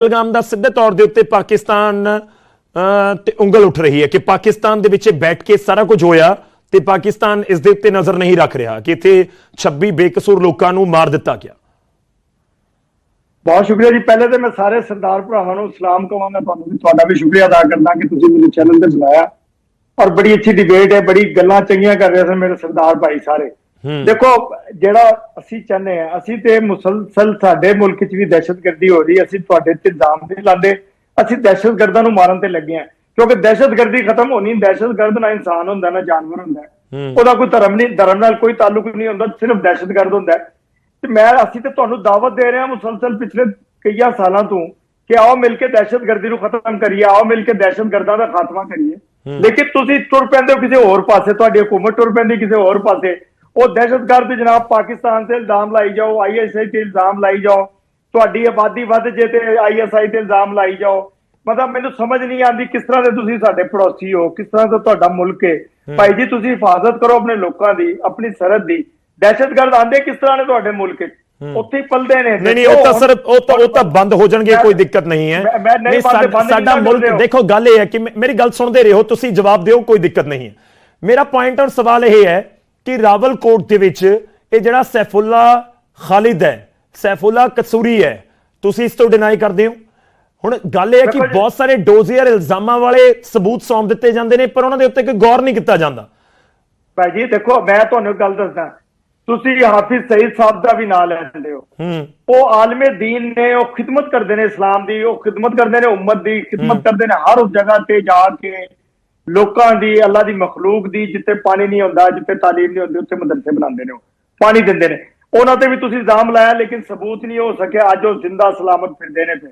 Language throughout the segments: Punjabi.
ਪਹਿਲਗਾਮ ਦਾ ਸਿੱਧੇ ਤੌਰ ਦੇ ਉੱਤੇ ਪਾਕਿਸਤਾਨ ਤੇ ਉਂਗਲ ਉੱਠ ਰਹੀ ਹੈ ਕਿ ਪਾਕਿਸਤਾਨ ਦੇ ਵਿੱਚ ਬੈਠ ਕੇ ਸਾਰਾ ਕੁਝ ਹੋਇਆ ਤੇ ਪਾਕਿਸਤਾਨ ਇਸ ਦੇ ਉੱਤੇ ਨਜ਼ਰ ਨਹੀਂ ਰੱਖ ਰਿਹਾ ਕਿ ਇੱਥੇ 26 ਬੇਕਸੂਰ ਲੋਕਾਂ ਨੂੰ ਮਾਰ ਦਿੱਤਾ ਗਿਆ। ਬਹੁਤ ਸ਼ੁਕਰੀਆ ਜੀ। ਪਹਿਲੇ ਤੇ ਮੈਂ ਸਾਰੇ ਸਰਦਾਰ ਭਰਾਵਾਂ ਨੂੰ ਸਲਾਮ ਕਵਾਂਗਾ ਤੁਹਾਨੂੰ ਵੀ ਤੁਹਾਡਾ ਵੀ ਸ਼ੁਕਰੀਆ ਅਦਾ ਕਰਦਾ ਕਿ ਤੁਸੀਂ ਮੈਨੂੰ ਚੈਨਲ ਤੇ ਬੁਲਾਇਆ। ਔਰ ਬੜੀ ਅੱਛੀ ਡਿਬੇਟ ਹੈ, ਬੜੀ ਗੱਲਾਂ ਚੰਗੀਆਂ ਕਰ ਰਹੇ ਸਨ ਮੇਰੇ ਸਰਦਾਰ ਭਾਈ ਸਾਰੇ। ਦੇਖੋ ਜਿਹੜਾ ਅਸੀਂ ਚਾਹੁੰਦੇ ਆ ਅਸੀਂ ਤੇ ਮੁਸਲਸਲ ਸਾਡੇ ਮੁਲਕ 'ਚ ਵੀ ਦਹਿਸ਼ਤਗਰਦੀ ਹੋ ਰਹੀ ਹੈ ਅਸੀਂ ਤੁਹਾਡੇ ਤੇ ਇਲਜ਼ਾਮ ਨਹੀਂ ਲਾਉਂਦੇ ਅਸੀਂ ਦਹਿਸ਼ਤਗਰਦਾਂ ਨੂੰ ਮਾਰਨ ਤੇ ਲੱਗੇ ਆ ਕਿਉਂਕਿ ਦਹਿਸ਼ਤਗਰਦੀ ਖਤਮ ਹੋਣੀ ਦਹਿਸ਼ਤਗਰਦ ਨਾ ਇਨਸਾਨ ਹੁੰਦਾ ਨਾ ਜਾਨਵਰ ਹੁੰਦਾ। ਉਹਦਾ ਕੋਈ ਧਰਮ ਨਹੀਂ ਧਰਮ ਨਾਲ ਕੋਈ ਤਾਲੁਕ ਨਹੀਂ ਹੁੰਦਾ ਸਿਰਫ ਦਹਿਸ਼ਤਗਰਦ ਹੁੰਦਾ। ਤੇ ਮੈਂ ਅਸੀਂ ਤੇ ਤੁਹਾਨੂੰ ਦਾਵਤ ਦੇ ਰਹੇ ਹਾਂ ਮੁਸਲਸਲ ਪਿਛਲੇ ਕਈਆਂ ਸਾਲਾਂ ਤੋਂ ਕਿ ਆਓ ਮਿਲ ਕੇ ਦਹਿਸ਼ਤਗਰਦੀ ਨੂੰ ਖਤਮ ਕਰੀਏ ਆਓ ਮਿਲ ਕੇ ਦਹਿਸ਼ਤਗਰਦਾਂ ਦਾ ਖਾਤਮਾ ਕਰੀਏ। ਲੇਕਿਨ ਤੁਸੀਂ ਤੁਰ ਪੈਂਦੇ ਹੋ ਕਿਸੇ ਹੋਰ ਪਾਸੇ ਤੁਹਾਡੀ ਹਕੂਮਤ ਤੁਰ ਪੈਂਦੀ ਕਿਸੇ ਹੋਰ ਪਾਸੇ। ਉਹ ਦਹਿਸ਼ਤਗਰਦ ਜਨਾਬ ਪਾਕਿਸਤਾਨ ਤੇ ਇਲਜ਼ਾਮ ਲਾਈ ਜਾਓ ਆਈਐਸਆਈ ਤੇ ਇਲਜ਼ਾਮ ਲਾਈ ਜਾਓ। ਤੁਹਾਡੀ ਆਬਾਦੀ ਵੱਧ ਜੇ ਤੇ ਆਈਐਸਆਈ ਤੇ ਇਲਜ਼ਾਮ ਲਾਈ ਜਾਓ। ਮਤਲਬ ਮੈਨੂੰ ਸਮਝ ਨਹੀਂ ਆਉਂਦੀ ਕਿਸ ਤਰ੍ਹਾਂ ਦੇ ਤੁਸੀਂ ਸਾਡੇ ਪੜੋਸੀ ਹੋ ਕਿਸ ਤਰ੍ਹਾਂ ਦਾ ਤੁਹਾਡਾ ਮੁਲਕ ਹੈ। ਭਾਈ ਜੀ ਤੁਸੀਂ ਹਿਫਾਜ਼ਤ ਕਰੋ ਆਪਣੇ ਲੋਕਾਂ ਦੀ ਆਪਣੀ ਸਰਹੱਦ ਦੀ। ਦਹਿਸ਼ਤਗਰਦ ਆਂਦੇ ਕਿਸ ਤਰ੍ਹਾਂ ਨੇ ਤੁਹਾਡੇ ਮੁਲਕ 'ਚ? ਉੱਥੇ ਪਲਦੇ ਨੇ। ਨਹੀਂ ਨਹੀਂ ਉਹ ਤਾਂ ਸਰ ਉਹ ਤਾਂ ਉਹ ਤਾਂ ਬੰਦ ਹੋ ਜਾਣਗੇ ਕੋਈ ਦਿੱਕਤ ਨਹੀਂ ਹੈ। ਨਹੀਂ ਸਾਡਾ- ਮੁਲਕ? ਦੇਖੋ ਗੱਲ ਇਹ ਹੈ ਕਿ ਮੇਰੀ ਗੱਲ ਸੁਣਦੇ ਰਹੋ ਤੁਸੀਂ ਜਵਾਬ ਦਿਓ ਕੋਈ ਦਿੱਕਤ ਨਹੀਂ ਹੈ। ਮੇਰਾ ਪੁਆਇੰਟ ਔਰ ਸਵਾਲ ਇਹ ਹੈ ਕਿ ਰਾਵਲਕੋਟ ਦੇ ਵਿੱਚ ਇਹ ਜਿਹੜਾ ਸੈਫੁੱਲਾ ਖਾਲਿਦ ਹੈ ਸੈਫੁੱਲਾ ਕਸੂਰੀ ਹੈ ਤੁਸੀਂ ਇਸ ਤੋਂ ਡਿਨਾਈ ਕਰਦੇ ਹੋ। ਹੁਣ ਗੱਲ ਇਹ ਹੈ ਕਿ ਬਹੁਤ ਸਾਰੇ ਡੋਜ਼ੀਅਰ ਇਲਜ਼ਾਮਾਂ ਵਾਲੇ ਸਬੂਤ ਸੌਂਪ ਦਿੱਤੇ ਜਾਂਦੇ ਨੇ ਪਰ ਉਹਨਾਂ ਦੇ ਉੱਤੇ ਕੋਈ ਗੌਰ ਨਹੀਂ ਕੀਤਾ ਜਾਂਦਾ। ਭਾਈ ਜੀ ਦੇਖੋ ਮੈਂ ਤੁਹਾਨੂੰ ਗੱਲ ਦੱਸਦਾ। ਤੁਸੀਂ ਹਾਫਿਜ਼ ਸਈਦ ਸਾਹਿਬ ਦਾ ਵੀ ਨਾਂ ਲੈਂਦੇ ਹੋ। ਹੂੰ। ਉਹ ਆਲਮੇ ਦੀਨ ਨੇ ਉਹ ਖਿਦਮਤ ਕਰਦੇ ਨੇ ਇਸਲਾਮ ਦੀ ਉਹ ਖਿਦਮਤ ਕਰਦੇ ਨੇ ਉਮਤ ਦੀ ਖਿਦਮਤ ਕਰਦੇ ਨੇ ਹਰ ਉਸ ਜਗ੍ਹਾ ਤੇ ਜਾ ਕੇ ਲੋਕਾਂ ਦੀ ਅੱਲਾ ਦੀ ਮਖਲੂਕ ਦੀ ਜਿੱਥੇ ਪਾਣੀ ਨਹੀਂ ਹੁੰਦਾ ਜਿੱਥੇ ਤਾਲੀਮ ਨਹੀਂ ਹੁੰਦੀ ਉੱਥੇ ਮਦਰਸੇ ਬਣਾਉਂਦੇ ਨੇ ਉਹ ਪਾਣੀ ਦਿੰਦੇ ਨੇ। ਉਹਨਾਂ ਤੇ ਵੀ ਤੁਸੀਂ ਇਲਜ਼ਾਮ ਲਾਇਆ ਲੇਕਿਨ ਸਬੂਤ ਨਹੀਂ ਹੋ ਸਕਿਆ ਅੱਜ ਉਹ ਜ਼ਿੰਦਾ ਸਲਾਮਤ ਫਿਰਦੇ ਨੇ ਫਿਰ।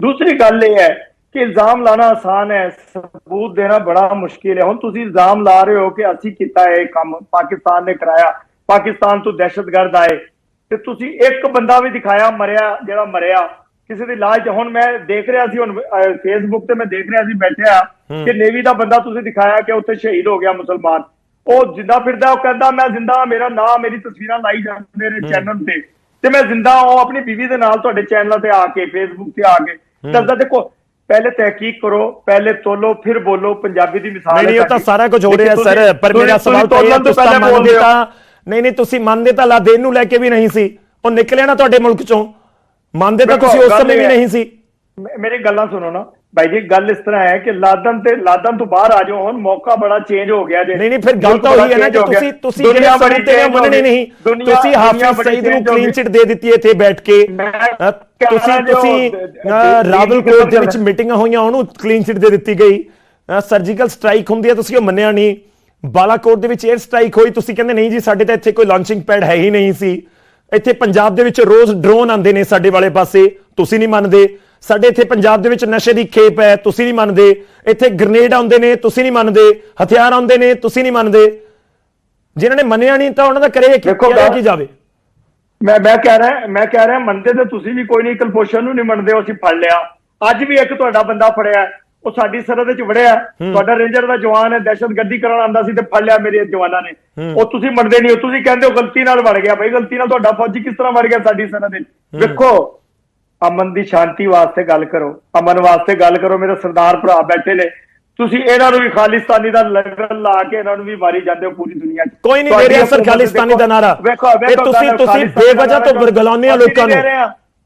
ਦੂਸਰੀ ਗੱਲ ਇਹ ਹੈ ਕਿ ਇਲਜ਼ਾਮ ਲਾਣਾ ਆਸਾਨ ਹੈ ਸਬੂਤ ਦੇਣਾ ਬੜਾ ਮੁਸ਼ਕਿਲ ਹੈ। ਹੁਣ ਤੁਸੀਂ ਇਲਜ਼ਾਮ ਲਾ ਰਹੇ ਹੋ ਕਿ ਅਸੀਂ ਕੀਤਾ ਇਹ ਕੰਮ ਪਾਕਿਸਤਾਨ ਨੇ ਕਰਾਇਆ ਪਾਕਿਸਤਾਨ ਤੋਂ ਦਹਿਸ਼ਤਗਰਦ ਆਏ। ਤੇ ਤੁਸੀਂ ਇੱਕ ਬੰਦਾ ਵੀ ਦਿਖਾਇਆ ਮਰਿਆ ਜਿਹੜਾ ਮਰਿਆ ਕਿਸੇ ਦੀ ਲਾਜ ਹੁਣ ਮੈਂ ਦੇਖ ਰਿਹਾ ਸੀ ਹੁਣ ਫੇਸਬੁੱਕ ਤੇ ਮੈਂ ਦੇਖ ਰਿਹਾ ਸੀ ਬੈਠਿਆ ਕਿ ਨੇਵੀ ਦਾ ਬੰਦਾ ਤੁਸੀਂ ਦਿਖਾਇਆ ਕਿ ਉੱਥੇ ਸ਼ਹੀਦ ਹੋ ਗਿਆ ਮੁਸਲਮਾਨ। ਉਹ ਜਿੰਦਾ ਫਿਰਦਾ ਉਹ ਕਹਿੰਦਾ ਮੈਂ ਜ਼ਿੰਦਾ ਮੇਰਾ ਨਾਮ ਮੇਰੀ ਤਸਵੀਰਾਂ ਲਾਈ ਜਾਂਦੇ ਨੇ ਚੈਨਲ ਤੇ। ਤੇ ਮੈਂ ਜ਼ਿੰਦਾ ਹਾਂ ਉਹ ਆਪਣੀ ਬੀਵੀ ਦੇ ਨਾਲ ਤੁਹਾਡੇ ਚੈਨਲ ਤੇ ਆ ਕੇ ਫੇਸਬੁੱਕ ਤੇ ਆ ਕੇ ਦੱਸਦਾ ਦੇਖੋ ਪਹਿਲੇ ਤਹਿਕੀਕ ਕਰੋ ਪਹਿਲੇ ਤੋਲੋ ਫਿਰ ਬੋਲੋ ਪੰਜਾਬੀ ਦੀ ਮਿਸਾਲ ਨਹੀਂ ਨਹੀਂ ਉਹ ਤਾਂ। ਸਾਰਾ ਕੁਝ ਹੋ ਰਿਹਾ ਸਰ ਪਰ ਮੇਰਾ ਸਵਾਲ ਤਾਂ ਇਹ ਹੈ ਤੋਲਣ ਤੋਂ ਤੁਸੀਂ ਮੰਨਦੇ। ਤਾਂ ਨਹੀਂ ਨਹੀਂ ਤੁਸੀਂ ਮੰਨਦੇ ਤਾਂ ਲਾਦੇਨ ਨੂੰ ਲੈ ਕੇ ਵੀ ਨਹੀਂ ਸੀ। ਉਹ ਨਿਕਲਿਆ ਨਾ ਤੁਹਾਡੇ ਮੁਲਕ ਚੋਂ। ਮੰਨਦੇ ਤਾਂ ਤੁਸੀਂ ਉਸ ਸਮੇਂ ਵੀ। ਨਹੀਂ ਸੀ ਮੇਰੀ ਗੱਲਾਂ ਸੁਣੋ ਨਾ ਭਾਈ ਜੀ ਗੱਲ ਇਸ ਤਰ੍ਹਾਂ ਹੈ ਕਿ ਲਾਦਨ ਤੇ ਲਾਦਨ ਤੋਂ ਬਾਹਰ ਆ ਜਾਓ ਹੁਣ ਮੌਕਾ ਬੜਾ ਚੇਂਜ ਹੋ ਗਿਆ ਜੇ ਨਹੀਂ ਨਹੀਂ ਫਿਰ ਗੱਲ ਤਾਂ ਉਹੀ ਹੈ ਨਾ ਕਿ। ਤੁਸੀਂ ਤੁਸੀਂ ਜਿਹੜੇ change ਹੋ ਮੰਨਣੇ। ਨਹੀਂ ਤੁਸੀਂ ਹਾਫਿਜ਼ ਸਈਦ ਨੂੰ ਕਲੀਨ। ਚਿਟ ਦੇ ਦਿੱਤੀ ਇੱਥੇ ਬੈਠ ਕੇ ਤੁਸੀਂ ਤੁਸੀਂ ਦ- ਅ, ਦ- ਵਿੱਚ ਮੀਟਿੰਗਾਂ ਹੋਈਆਂ ਉਹਨੂੰ ਕਲੀਨ ਚਿਟ ਦੇ ਦਿੱਤੀ ਗਈ ਸਰਜੀਕਲ ਸਟ੍ਰਾਈਕ ਹੁੰਦੀ ਹੈ ਤੁਸੀਂ ਉਹ ਮੰਨਿਆ ਨਹੀਂ ਬਾਲਾਕੋਟ ਦੇ ਵਿੱਚ 에ਅਰ ਸਟ੍ਰਾਈਕ ਹੋਈ ਤੁਸੀਂ ਕਹਿੰਦੇ ਨਹੀਂ ਜੀ ਸਾਡੇ ਤਾਂ ਇੱਥੇ ਕੋਈ ਲਾਂਚਿੰਗ ਪੈਡ ਹੈ ਹੀ ਨਹੀਂ ਸੀ ਇੱਥੇ ਪੰਜਾਬ ਦੇ ਵਿੱਚ ਰੋਜ਼ ਡਰੋਨ ਆਉਂਦੇ ਨੇ ਸਾਡੇ ਵਾਲੇ ਪਾਸੇ। ਤੁਸੀਂ ਨਹੀਂ ਮੰਨਦੇ। ਸਾਡੇ ਇੱਥੇ ਪੰਜਾਬ ਦੇ ਵਿੱਚ ਨਸ਼ੇ ਦੀ ਖੇਪ ਹੈ। ਤੁਸੀਂ ਨਹੀਂ ਮੰਨਦੇ। ਇੱਥੇ ਗ੍ਰਨੇਡ ਆਉਂਦੇ ਨੇ। ਤੁਸੀਂ ਨਹੀਂ ਮੰਨਦੇ। ਹਥਿਆਰ ਆਉਂਦੇ ਨੇ। ਤੁਸੀਂ ਨਹੀਂ ਮੰਨਦੇ। ਜਿਨ੍ਹਾਂ ਨੇ ਮੰਨਿਆ ਨਹੀਂ ਤਾਂ ਉਹਨਾਂ ਦਾ ਕਰੇ ਕੀ ਜਾਵੇ? ਮੈਂ ਮੈਂ ਕਹਿ ਰਿਹਾ ਮੈਂ ਕਹਿ ਰਿਹਾ ਮੰਨਦੇ ਤੇ ਤੁਸੀਂ ਵੀ ਕੋਈ ਨਹੀਂ। ਕਲਪੋਸ਼ਨ ਨੂੰ ਨਹੀਂ ਮੰਨਦੇ। ਹੋ, ਅਸੀਂ ਫੜ ਲਿਆ। ਅੱਜ ਵੀ ਇੱਕ ਤੁਹਾਡਾ ਬੰਦਾ ਫੜਿਆ। ਉਹ ਸਾਡੀ ਸਰਹੱਦ ਵਿੱਚ ਵੜਿਆ। ਤੁਹਾਡਾ ਰੇਂਜਰ ਦਾ ਜਵਾਨ ਹੈ ਦਹਿਸ਼ਤਗਰਦੀ ਕਰਨ ਆਂਦਾ ਸੀ ਤੇ ਫੜ ਲਿਆ ਮੇਰੇ ਜਵਾਨਾਂ ਨੇ। ਉਹ ਤੁਸੀਂ ਮੰਨਦੇ ਨਹੀਂ ਤੁਸੀਂ ਕਹਿੰਦੇ ਹੋ ਗਲਤੀ ਨਾਲ ਵੜ ਗਿਆ। ਭਾਈ ਗਲਤੀ ਨਾਲ ਤੁਹਾਡਾ ਫੌਜੀ ਕਿਸ ਤਰ੍ਹਾਂ ਵੜ ਗਿਆ ਸਾਡੀ ਸਰਹੱਦ ਵਿੱਚ? ਵੇਖੋ ਅਮਨ ਦੀ ਸ਼ਾਂਤੀ ਵਾਸਤੇ ਗੱਲ ਕਰੋ। ਅਮਨ ਵਾਸਤੇ ਗੱਲ ਕਰੋ ਮੇਰੇ ਸਰਦਾਰ ਭਰਾ ਬੈਠੇ ਨੇ। ਤੁਸੀਂ ਇਹਨਾਂ ਨੂੰ ਵੀ ਖਾਲਿਸਤਾਨੀ ਦਾ ਲਗਨ ਲਾ ਕੇ ਇਹਨਾਂ ਨੂੰ ਵੀ ਮਾਰੀ ਜਾਂਦੇ ਹੋ ਪੂਰੀ ਦੁਨੀਆ 'ਚ। ਕੋਈ ਨਹੀਂ ਦੇ ਰਿਹਾ ਸਰ ਖਾਲਿਸਤਾਨੀ ਦਾ ਨਾਰਾ। ਵੇਖੋ ਤੁਸੀਂ ਤੁਸੀਂ ਬੇਵਜ੍ਹਾ ਤੋਂ ਬਰਗਲਾਉਂਦੇ ਆ ਲੋਕਾਂ ਨੂੰ।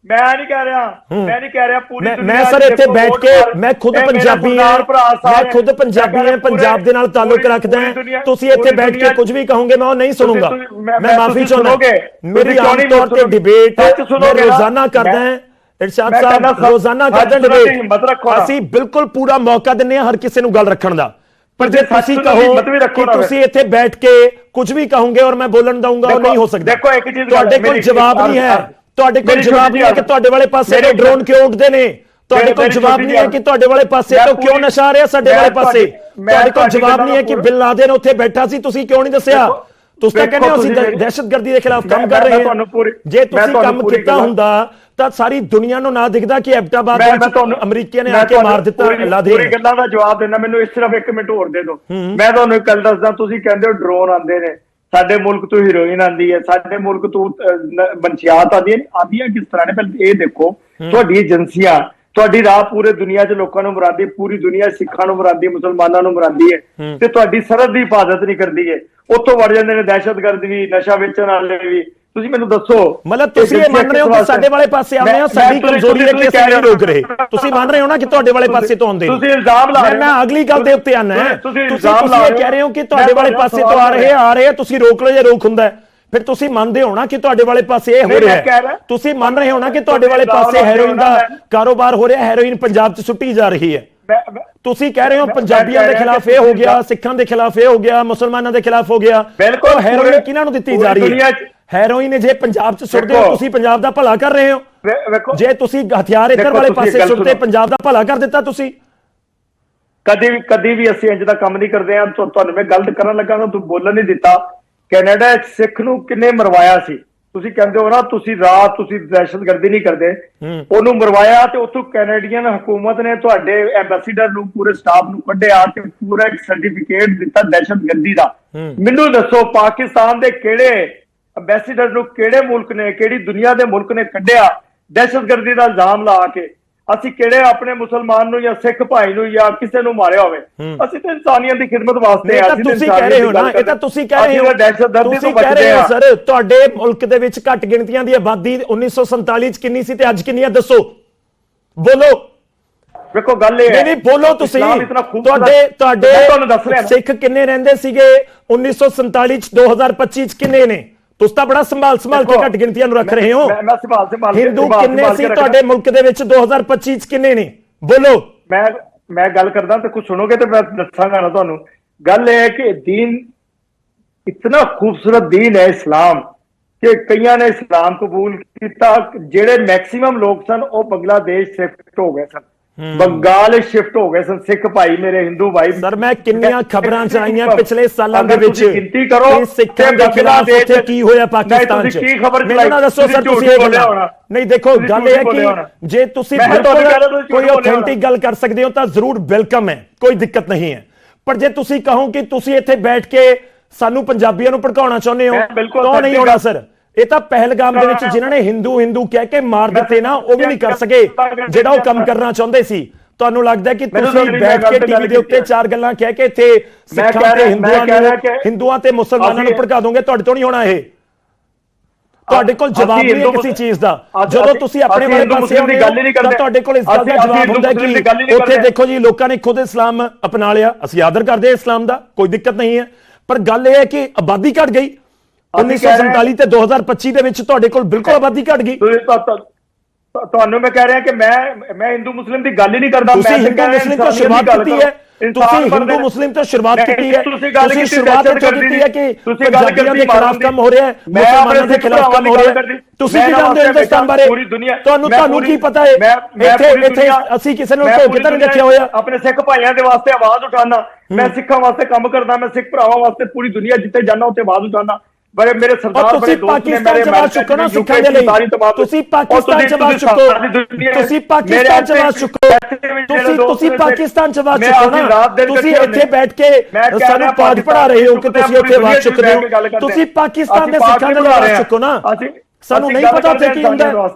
ਮੈਂ ਨਹੀਂ ਕਹਿ ਰਿਹਾ ਮੈਂ ਨਹੀਂ ਕਹਿ ਰਿਹਾ ਪੂਰੀ ਦੁਨੀਆ ਮੈਂ ਸਰ ਇੱਥੇ ਬੈਠ ਕੇ। ਮੈਂ ਖੁਦ ਪੰਜਾਬੀ ਹਾਂ ਮੈਂ ਖੁਦ ਪੰਜਾਬੀ ਹਾਂ ਪੰਜਾਬ ਦੇ ਨਾਲ ਤਾਲੁਕ ਰੱਖਦਾ ਹਾਂ ਤੁਸੀਂ ਇੱਥੇ ਬੈਠ ਕੇ ਕੁਝ ਵੀ ਕਹੋਗੇ ਮੈਂ ਉਹ ਨਹੀਂ ਸੁਣੂਗਾ ਮੈਂ ਮਾਫੀ ਚਾਹੁੰਦਾ। ਮੇਰੀ ਆਮ ਤੌਰ ਤੇ? ਡਿਬੇਟ ਮੈਂ? ਰੋਜ਼ਾਨਾ ਕਰਦਾ ਹਾਂ ਇਰਸ਼ਾਦ ਸਾਹਿਬ ਰੋਜ਼ਾਨਾ ਕਰਦਾ ਡਿਬੇਟ। ਅਸੀਂ ਬਿਲਕੁਲ ਪੂਰਾ ਮੌਕਾ ਦਿੰਨੇ ਆ ਹਰ ਕਿਸੇ ਨੂੰ ਗੱਲ ਰੱਖਣ ਦਾ ਪਰ ਜੇ ਤੁਸੀਂ ਕਹੋ ਕਿ। ਤੁਸੀਂ ਇੱਥੇ ਬੈਠ ਕੇ ਕੁਝ ਵੀ ਕਹੋਗੇ ਔਰ ਮੈਂ ਬੋਲਣ ਦਊਂਗਾ ਉਹ ਨਹੀਂ ਹੋ ਸਕਦਾ ਦੇਖੋ ਇੱਕ ਚੀਜ਼ ਗੱਲ- ਤੁਹਾਡੇ ਕੋਲ ਜਵਾਬ ਨਹੀਂ ਹੈ ਤੁਹਾਡੇ ਕੋਲ ਜਵਾਬ ਨਹੀਂ ਹੈ ਕਿ ਤੁਹਾਡੇ ਵਾਲੇ ਪਾਸੇ ਮੇਰੀ- ਡਰੋਨ ਕਿਉਂ ਉੱਡਦੇ ਨੇ? ਤੁਹਾਡੇ ਕੋਲ ਜਵਾਬ ਨਹੀਂ ਹੈ ਕਿ ਤੁਹਾਡੇ ਵਾਲੇ ਪਾਸੇ ਤੋਂ ਕਿਉਂ ਨਸ਼ਾ ਆ ਰਿਹਾ ਸਾਡੇ ਵਾਲੇ ਪਾਸੇ? ਤੁਹਾਡੀ- ਕੋਲ ਜਵਾਬ ਨਹੀਂ ਹੈ ਕਿ ਬਿਨ ਲਾਦਨ ਉੱਥੇ ਬੈਠਾ ਸੀ ਤੁਸੀਂ ਕਿਉਂ ਨਹੀਂ ਦੱਸਿਆ? ਤੁਸੀਂ ਤਾਂ ਕਹਿੰਦੇ ਹੋ ਅਸੀਂ ਦਹਿਸ਼ਤਗਰਦੀ ਦੇ ਖਿਲਾਫ ਕੰਮ ਕਰ ਰਹੇ ਹਾਂ। ਜੇ ਤੁਸੀਂ ਕੰਮ ਕੀਤਾ ਹੁੰਦਾ ਤਾਂ ਸਾਰੀ ਦੁਨੀਆ ਨੂੰ ਨਾ ਦਿਖਦਾ ਕਿ ਐਬਟਾਬਾਦ ਵਿੱਚ ਤੁਹਾਨੂੰ ਅਮਰੀਕੀਆਂ ਨੇ ਆ ਕੇ ਮਾਰ ਦਿੱਤਾ ਲਾਦੇਨ ਪੂਰੀ ਗੱਲਾਂ ਦਾ ਜਵਾਬ ਦੇਣਾ ਮੈਨੂੰ ਇਸ ਸਿਰਫ ਇੱਕ ਮਿੰਟ ਹੋਰ ਦੇ ਦਿਓ। ਮੈਂ ਤੁਹਾਨੂੰ ਇੱਕ ਗੱਲ ਦੱਸਦਾ ਤੁਸੀਂ ਕਹਿੰਦੇ ਹੋ ਡਰੋਨ ਆਉਂਦੇ ਨੇ। ਸਾਡੇ ਮੁਲਕ ਤੋਂ ਹੀਰੋਇਨ ਆਂਦੀ ਹੈ ਸਾਡੇ ਮੁਲਕ ਤੋਂ ਮਨਸ਼ਿਆਤ ਆਉਂਦੀਆਂ ਨੇ ਆਉਂਦੀਆਂ ਕਿਸ ਤਰ੍ਹਾਂ ਨੇ? ਪਹਿਲਾਂ ਇਹ ਦੇਖੋ ਤੁਹਾਡੀ ਏਜੰਸੀਆਂ ਤੁਹਾਡੀ ਰਾਹ ਪੂਰੇ ਦੁਨੀਆ 'ਚ ਲੋਕਾਂ ਨੂੰ ਮਰਾਦੀ ਪੂਰੀ ਦੁਨੀਆ ਸਿੱਖਾਂ ਨੂੰ ਮਰਾਦੀ ਮੁਸਲਮਾਨਾਂ ਨੂੰ ਮਰਾਦੀ ਹੈ ਤੇ ਤੁਹਾਡੀ ਸਰਹੱਦ ਦੀ ਹਿਫਾਜ਼ਤ ਨਹੀਂ ਕਰਦੀ ਹੈ। ਉੱਥੋਂ ਵੜ ਜਾਂਦੇ ਨੇ ਦਹਿਸ਼ਤਗਰਦ ਵੀ ਨਸ਼ਾ ਵੇਚਣ ਵਾਲੇ ਵੀ। ਤੁਸੀਂ ਮੈਨੂੰ ਦੱਸੋ ਮਤਲਬ ਤੁਸੀਂ ਇਹ ਮੰਨ ਰਹੇ ਹੋ ਕਿ ਸਾਡੇ ਵਾਲੇ ਪਾਸੇ ਆਉਂਦੇ ਹੋ ਸਾਡੀ ਕਮਜ਼ੋਰੀ ਹੈ ਕਿ ਅਸੀਂ ਨਹੀਂ ਰੋਕ ਰਹੇ। ਤੁਸੀਂ ਮੰਨ ਰਹੇ ਹੋ ਨਾ ਕਿ ਤੁਹਾਡੇ ਵਾਲੇ ਪਾਸੇ ਤੋਂ ਆਉਂਦੇ। ਤੁਸੀਂ ਇਲਜ਼ਾਮ ਲਾ ਰਹੇ ਮੈਂ। ਅਗਲੀ ਗੱਲ ਦੇ ਉੱਤੇ ਆਣਾ ਤੁਸੀਂ ਇਲਜ਼ਾਮ ਲਾ ਰਹੇ ਕਹਿ ਰਹੇ ਹੋ ਕਿ ਤੁਹਾਡੇ ਵਾਲੇ ਪਾਸੇ ਤੋਂ ਆ ਰਹੇ ਆ ਆ ਰਹੇ ਆ ਤੁਸੀਂ ਰੋਕ ਲਓ ਜੇ ਰੋਕ ਹੁੰਦਾ ਹੈ। ਫਿਰ ਤੁਸੀਂ ਮੰਨਦੇ ਹੋ ਨਾ ਕਿ ਤੁਹਾਡੇ ਵਾਲੇ ਪਾਸੇ ਇਹ ਹੋ ਰਿਹਾ ਹੈ। ਤੁਸੀਂ ਮੰਨ ਰਹੇ ਹੋ ਨਾ ਕਿ ਤੁਹਾਡੇ ਵਾਲੇ ਪਾਸੇ ਹੈਰੋਇਨ ਦਾ ਕਾਰੋਬਾਰ ਹੋ ਰਿਹਾ ਹੈਰੋਇਨ ਪੰਜਾਬ 'ਚ ਸੁੱਟੀ ਜਾ ਰਹੀ ਹੈ। ਤੁਸੀਂ ਕਹਿ ਰਹੇ ਹੋ ਪੰਜਾਬੀਆਂ ਦੇ ਖਿਲਾਫ ਇਹ ਹੋ ਗਿਆ ਸਿੱਖਾਂ ਦੇ ਖਿਲਾਫ ਇਹ ਹੋ ਗਿਆ ਮੁਸਲਮਾਨਾਂ ਦੇ ਖਿਲਾਫ ਹੋ ਗਿਆ। ਬਿਲਕੁਲ, ਹੈਰੋਇਨ ਕਿਹਨਾਂ ਨੂੰ ਦਿੱਤੀ ਜਾ ਰਹੀ ਹੈ? ਹੈਰੋਇਨ ਜੇ ਪੰਜਾਬ 'ਚ ਸੁੱਟਦੇ ਹੋ। ਤੁਸੀਂ ਪੰਜਾਬ ਦਾ ਭਲਾ ਕਰ ਰਹੇ ਹੋ। ਜੇ ਤੁਸੀਂ ਹਥਿਆਰ ਇੱਧਰ ਵਾਲੇ ਪਾਸੇ ਸੁੱਟਦੇ। ਪੰਜਾਬ ਦਾ ਭਲਾ ਕਰ ਦਿੱਤਾ ਤੁਸੀਂ। ਕਦੀ ਵੀ ਕਦੀ ਵੀ ਅਸੀਂ ਇੰਜ ਦਾ ਕੰਮ ਨਹੀਂ ਕਰਦੇ ਆ ਤੁਹਾਨੂੰ ਮੈਂ ਗਲਤ ਕਰਨ ਲੱਗਾ ਤਾਂ ਤੂੰ ਬੋਲਣ ਨਹੀਂ ਦਿੱਤਾ। ਕੈਨੇਡਾ ਸਿੱਖ ਨੂੰ ਕਿੰਨੇ ਮਰਵਾਇਆ ਸੀ? ਤੁਸੀਂ ਕਹਿੰਦੇ ਹੋ ਨਾ ਤੁਸੀਂ ਰਾਤ ਤੁਸੀਂ ਦਹਿਸ਼ਤਗਰਦੀ ਨਹੀਂ ਕਰਦੇ। ਉਹਨੂੰ ਮਰਵਾਇਆ ਤੇ ਉੱਥੋਂ ਕੈਨੇਡੀਅਨ ਹਕੂਮਤ ਨੇ ਤੁਹਾਡੇ ਐਮਬੈਸੀਡਰ ਨੂੰ ਪੂਰੇ ਸਟਾਫ ਨੂੰ ਕੱਢਿਆ ਤੇ ਪੂਰਾ ਇੱਕ ਸਰਟੀਫਿਕੇਟ ਦਿੱਤਾ ਦਹਿਸ਼ਤਗਰਦੀ ਦਾ। ਮੈਨੂੰ ਦੱਸੋ ਪਾਕਿਸਤਾਨ ਦੇ ਕਿਹੜੇ ਐਮਬੈਸੀਡਰ ਨੂੰ ਕਿਹੜੇ ਮੁਲਕ ਨੇ ਕਿਹੜੀ ਦੁਨੀਆ ਦੇ ਮੁਲਕ ਨੇ ਕੱਢਿਆ ਦਹਿਸ਼ਤਗਰਦੀ ਦਾ ਇਲਜ਼ਾਮ ਲਾ ਕੇ? ਅਸੀਂ ਕਿਹੜੇ ਆਪਣੇ ਮੁਸਲਮਾਨ ਨੂੰ ਜਾਂ ਸਿੱਖ ਭਾਈ ਨੂੰ ਜਾਂ ਕਿਸੇ ਨੂੰ ਮਾਰਿਆ ਹੋਵੇ ਅਸੀਂ ਤਾਂ ਇਨਸਾਨੀਅਤ ਦੀ ਖਿਦਮਤ ਵਾਸਤੇ ਆ ਅਸੀਂ ਤੁਸੀਂ ਕਹਿ ਰਹੇ ਹੋ ਨਾ ਇਹ ਤਾਂ ਤੁਸੀਂ ਕਹਿ ਰਹੇ ਹੋ ਦਹਿਸ਼ਤਗਰਦੀ ਤੋਂ ਬਚਦੇ ਹੋ ਆ ਸਰ ਤੁਹਾਡੇ ਮੁਲਕ ਦੇ ਵਿੱਚ ਘੱਟ ਗਿਣਤੀਆਂ ਦੀ ਆਬਾਦੀ 1947 ਚ ਕਿੰਨੀ ਸੀ ਤੇ ਅੱਜ ਕਿੰਨੀ ਹੈ ਦੱਸੋ। ਬੋਲੋ। ਵੇਖੋ ਗੱਲ ਇਹ ਨਹੀਂ ਨਹੀਂ ਬੋਲੋ ਤੁਸੀਂ। ਤੁਹਾਡੇ ਤੁਹਾਡੇ। ਸਿੱਖ ਕਿੰਨੇ ਰਹਿੰਦੇ ਸੀਗੇ? 1947 ਚ 2025 ਚ ਕਿੰਨੇ ਨੇ? ਤੁਸੀਂ ਤਾਂ ਬੜਾ ਸੰਭਾਲ ਸੰਭਾਲ ਕੇ ਦੇਖੋ, ਘੱਟ ਗਿਣਤੀਆਂ ਨੂੰ ਰੱਖ ਰਹੇ ਹੋ ਮੈਂ ਮੈਂ ਸੰਭਾਲ ਸੰਭਾਲ ਕੇ- ਹਿੰਦੂ ਸੰਭਾਲ- ਕਿੰਨੇ ਸੰਭਾਲ ਸੀ ਕੇ ਰੱਖਣਾ। ਤੁਹਾਡੇ ਮੁਲਕ ਦੇ ਵਿੱਚ 2025 ਚ ਕਿੰਨੇ ਨੇ ਬੋਲੋ ਮੈਂ ਮੈਂ ਗੱਲ ਕਰਦਾ ਤੇ ਕੁਝ ਸੁਣੋਗੇ ਤੇ ਮੈਂ ਦੱਸਾਂਗਾ ਨਾ ਤੁਹਾਨੂੰ ਗੱਲ ਇਹ ਹੈ ਕਿ دین ਇਤਨਾ ਖੂਬਸੂਰਤ دین ਹੈ ਇਸਲਾਮ ਕਿ ਕਈਆਂ ਨੇ ਇਸਲਾਮ ਕਬੂਲ ਕੀਤਾ ਜਿਹੜੇ ਮੈਕਸਿਮਮ ਲੋਕ ਸਨ ਉਹ ਬੰਗਲਾਦੇਸ਼ ਸ਼ਿਫਟ ਹੋ ਗਏ ਸਨ ਬੰਗਾਲ ਸ਼ਿਫਟ ਹੋ ਗਏ ਸਨ ਸਿੱਖ ਭਾਈ ਮੇਰੇ ਹਿੰਦੂ ਭਾਈ। ਸਰ ਮੈਂ ਕਿੰਨੀਆਂ ਖਬਰਾਂ ਚ ਆਈਆਂ ਪਿਛਲੇ ਸਾਲਾਂ ਦੇ ਵਿੱਚ ਗਿਣਤੀ ਕਰੋ ਸਿੱਖਾਂ ਦੇ ਖਿਲਾਫ ਉੱਥੇ ਕੀ ਹੋਇਆ ਪਾਕਿਸਤਾਨ ਚ? ਕੀ ਖਬਰ ਮੈਨੂੰ? ਦੱਸੋ ਸਰ ਤੁਸੀਂ ਇਹ ਬੋਲਿਆ। ਨਹੀਂ ਦੇਖੋ ਗੱਲ ਇਹ ਹੈ ਕਿ। ਜੇ ਤੁਸੀਂ ਕੋਈ ਆਥੈਂਟਿਕ ਗੱਲ ਕਰ ਸਕਦੇ ਹੋ ਤਾਂ ਜ਼ਰੂਰ ਵੈਲਕਮ ਹੈ ਕੋਈ ਦਿੱਕਤ ਨਹੀਂ ਹੈ। ਪਰ ਜੇ ਤੁਸੀਂ ਕਹੋ ਕਿ ਤੁਸੀਂ ਇੱਥੇ ਬੈਠ ਕੇ ਸਾਨੂੰ ਪੰਜਾਬੀਆਂ ਨੂੰ ਭੜਕਾਉਣਾ ਚਾਹੁੰਦੇ ਹੋ ਤਾਂ ਨਹੀਂ ਹੋਣਾ ਸਰ? ਇਹ ਤਾਂ ਪਹਿਲਗਾਮ ਦੇ ਵਿੱਚ ਜਿਨ੍ਹਾਂ ਨੇ ਹਿੰਦੂ ਹਿੰਦੂ ਕਹਿ ਕੇ ਮਾਰ ਦਿੱਤੇ ਨਾ ਉਹ ਵੀ ਨਹੀਂ ਕਰ ਸਕੇ। ਜਿਹੜਾ ਉਹ ਕੰਮ ਕਰਨਾ ਚਾਹੁੰਦੇ ਸੀ। ਤੁਹਾਨੂੰ ਲੱਗਦਾ ਕਿ ਤੁਸੀਂ ਬੈਠ ਕੇ ਟੀਵੀ ਦੇ ਉੱਤੇ ਚਾਰ ਗੱਲਾਂ ਕਹਿ ਕੇ ਇੱਥੇ ਸਿੱਖਾਂ ਤੇ ਹਿੰਦੂਆਂ ਨੂੰ ਹਿੰਦੂਆਂ ਤੇ ਮੁਸਲਮਾਨਾਂ ਨੂੰ ਭੜਕਾ ਦੋਗੇ ਤੁਹਾਡੇ ਤੋਂ ਨਹੀਂ ਹੋਣਾ ਇਹ। ਤੁਹਾਡੇ ਕੋਲ ਜਵਾਬ ਨਹੀਂ ਹੈ ਕਿਸੇ ਚੀਜ਼ ਦਾ। ਜਦੋਂ ਤੁਸੀਂ ਆਪਣੇ ਹਿੰਦੂ ਪਾਸੇ ਦੀ ਗੱਲ ਹੀ ਨਹੀਂ ਕਰਦੇ। ਤੁਹਾਡੇ ਕੋਲ ਇਸ ਗੱਲ ਦਾ ਜਵਾਬ ਹਿੰਦੂ ਕਿ ਉੱਥੇ। ਦੇਖੋ ਜੀ ਲੋਕਾਂ ਨੇ ਖੁਦ ਇਸਲਾਮ ਅਪਣਾ ਲਿਆ। ਅਸੀਂ ਆਦਰ ਕਰਦੇ ਹਾਂ ਇਸਲਾਮ ਦਾ ਕੋਈ ਦਿੱਕਤ ਨਹੀਂ ਹੈ। ਪਰ ਗੱਲ ਇਹ ਹੈ ਕਿ ਆਬਾਦੀ ਘਟ ਗਈ। 1947 ਤੇ 2025 ਦੇ ਵਿੱਚ ਤੁਹਾਡੇ ਕੋਲ ਬਿਲਕੁਲ ਆਬਾਦੀ ਘਟ ਗਈ। ਤੁਹਾਨੂੰ ਮੈਂ ਕਹਿ ਰਿਹਾ ਕਿ ਮੈਂ ਮੈਂ ਹਿੰਦੂ ਮੁਸਲਿਮ ਦੀ ਗੱਲ ਹੀ ਨਹੀਂ ਕਰਦਾ ਮੈਂ ਹਿੰਦੂ ਮੁਸਲਿਮ ਤੋਂ ਸ਼ੁਰੂਆਤ ਕੀਤੀ। ਹੈ। ਤੁਸੀਂ ਹਿੰਦੂ। ਮੁਸਲਿਮ ਤੋਂ ਸ਼ੁਰੂਆਤ ਕੀਤੀ ਹੈ। ਤੁਸੀਂ ਗੱਲ ਕੀਤੀ ਸ਼ੁਰੂਆਤ ਇੱਥੋਂ ਕੀਤੀ ਹੈ ਕਿ ਤੁਸੀਂ ਗੱਲ ਕੀਤੀ ਦੇ ਖਿਲਾਫ ਕੰਮ ਹੋ ਰਿਹਾ ਹੈ ਮੈਂ ਮੁਸਲਮਾਨਾਂ ਦੇ ਖਿਲਾਫ ਕੰਮ ਹੋ ਰਿਹਾ ਹੈ। ਤੁਸੀਂ ਕੀ ਜਾਣਦੇ ਹੋ ਹਿੰਦੁਸਤਾਨ ਬਾਰੇ? ਪੂਰੀ ਦੁਨੀਆ ਤੁਹਾਨੂੰ ਤੁਹਾਨੂੰ ਕੀ ਪਤਾ ਹੈ? ਇੱਥੇ ਇੱਥੇ ਅਸੀਂ ਕਿਸੇ ਨੂੰ ਪੂਰੀ ਤਾਂ ਨਹੀਂ ਰੱਖਿਆ ਹੋਇਆ। ਆਪਣੇ ਸਿੱਖ ਭਾਈਆਂ ਦੇ ਵਾਸਤੇ ਆਵਾਜ਼ ਉਠਾਉਣਾ ਮੈਂ ਸਿੱਖਾਂ ਵਾਸਤੇ ਕੰਮ ਕਰਦਾ ਮੈਂ ਸਿੱਖ ਭਰਾਵਾਂ ਵਾਸਤੇ ਪੂਰੀ ਦੁਨੀਆ ਜਿੱਥੇ ਜਾਣਾ ਉੱਥੇ ਆਵਾਜ਼ ਉਠਾਉਣਾ ਬੜੇ ਮੇਰੇ ਸਰਦਾਰ ਬੜੇ ਤੁਸੀਂ ਦੋਸਤ ਨੇ ਪਾਕਿਸਤਾਨ ਮੇਰੇ ਆਵਾਜ਼ ਚੁੱਕੋ ਨਾ ਸਿੱਖਾਂ ਦੇ ਲਈ। ਤੁਸੀਂ ਪਾਕਿਸਤਾਨ ਤੁਸੀਂ ਚੁੱਕੋ। ਤੁਸੀਂ ਪਾਕਿਸਤਾਨ ਆਵਾਜ਼ ਚੁੱਕੋ। ਤੁਸੀਂ ਤੁਸੀਂ ਪਾਕਿਸਤਾਨ ਮੈਂ ਚੁੱਕੋ ਨਾ। ਤੁਸੀਂ ਇੱਥੇ। ਬੈਠ ਕੇ ਸਾਨੂੰ ਪਾਠ ਪੜਾ ਰਹੇ ਹੋ ਕਿ ਤੁਸੀਂ ਉੱਥੇ ਪੂਰੀ ਚੁੱਕਦੇ ਹੋ? ਤੁਸੀਂ। ਪਾਕਿਸਤਾਨ ਦੇ ਸਿੱਖਾਂ ਦੇ ਲਈ ਚੁੱਕੋ ਨਾ। ਸਾਨੂੰ ਨਹੀਂ ਪਤਾ ਕਰਦੇ ਕੀ ਹੁੰਦਾ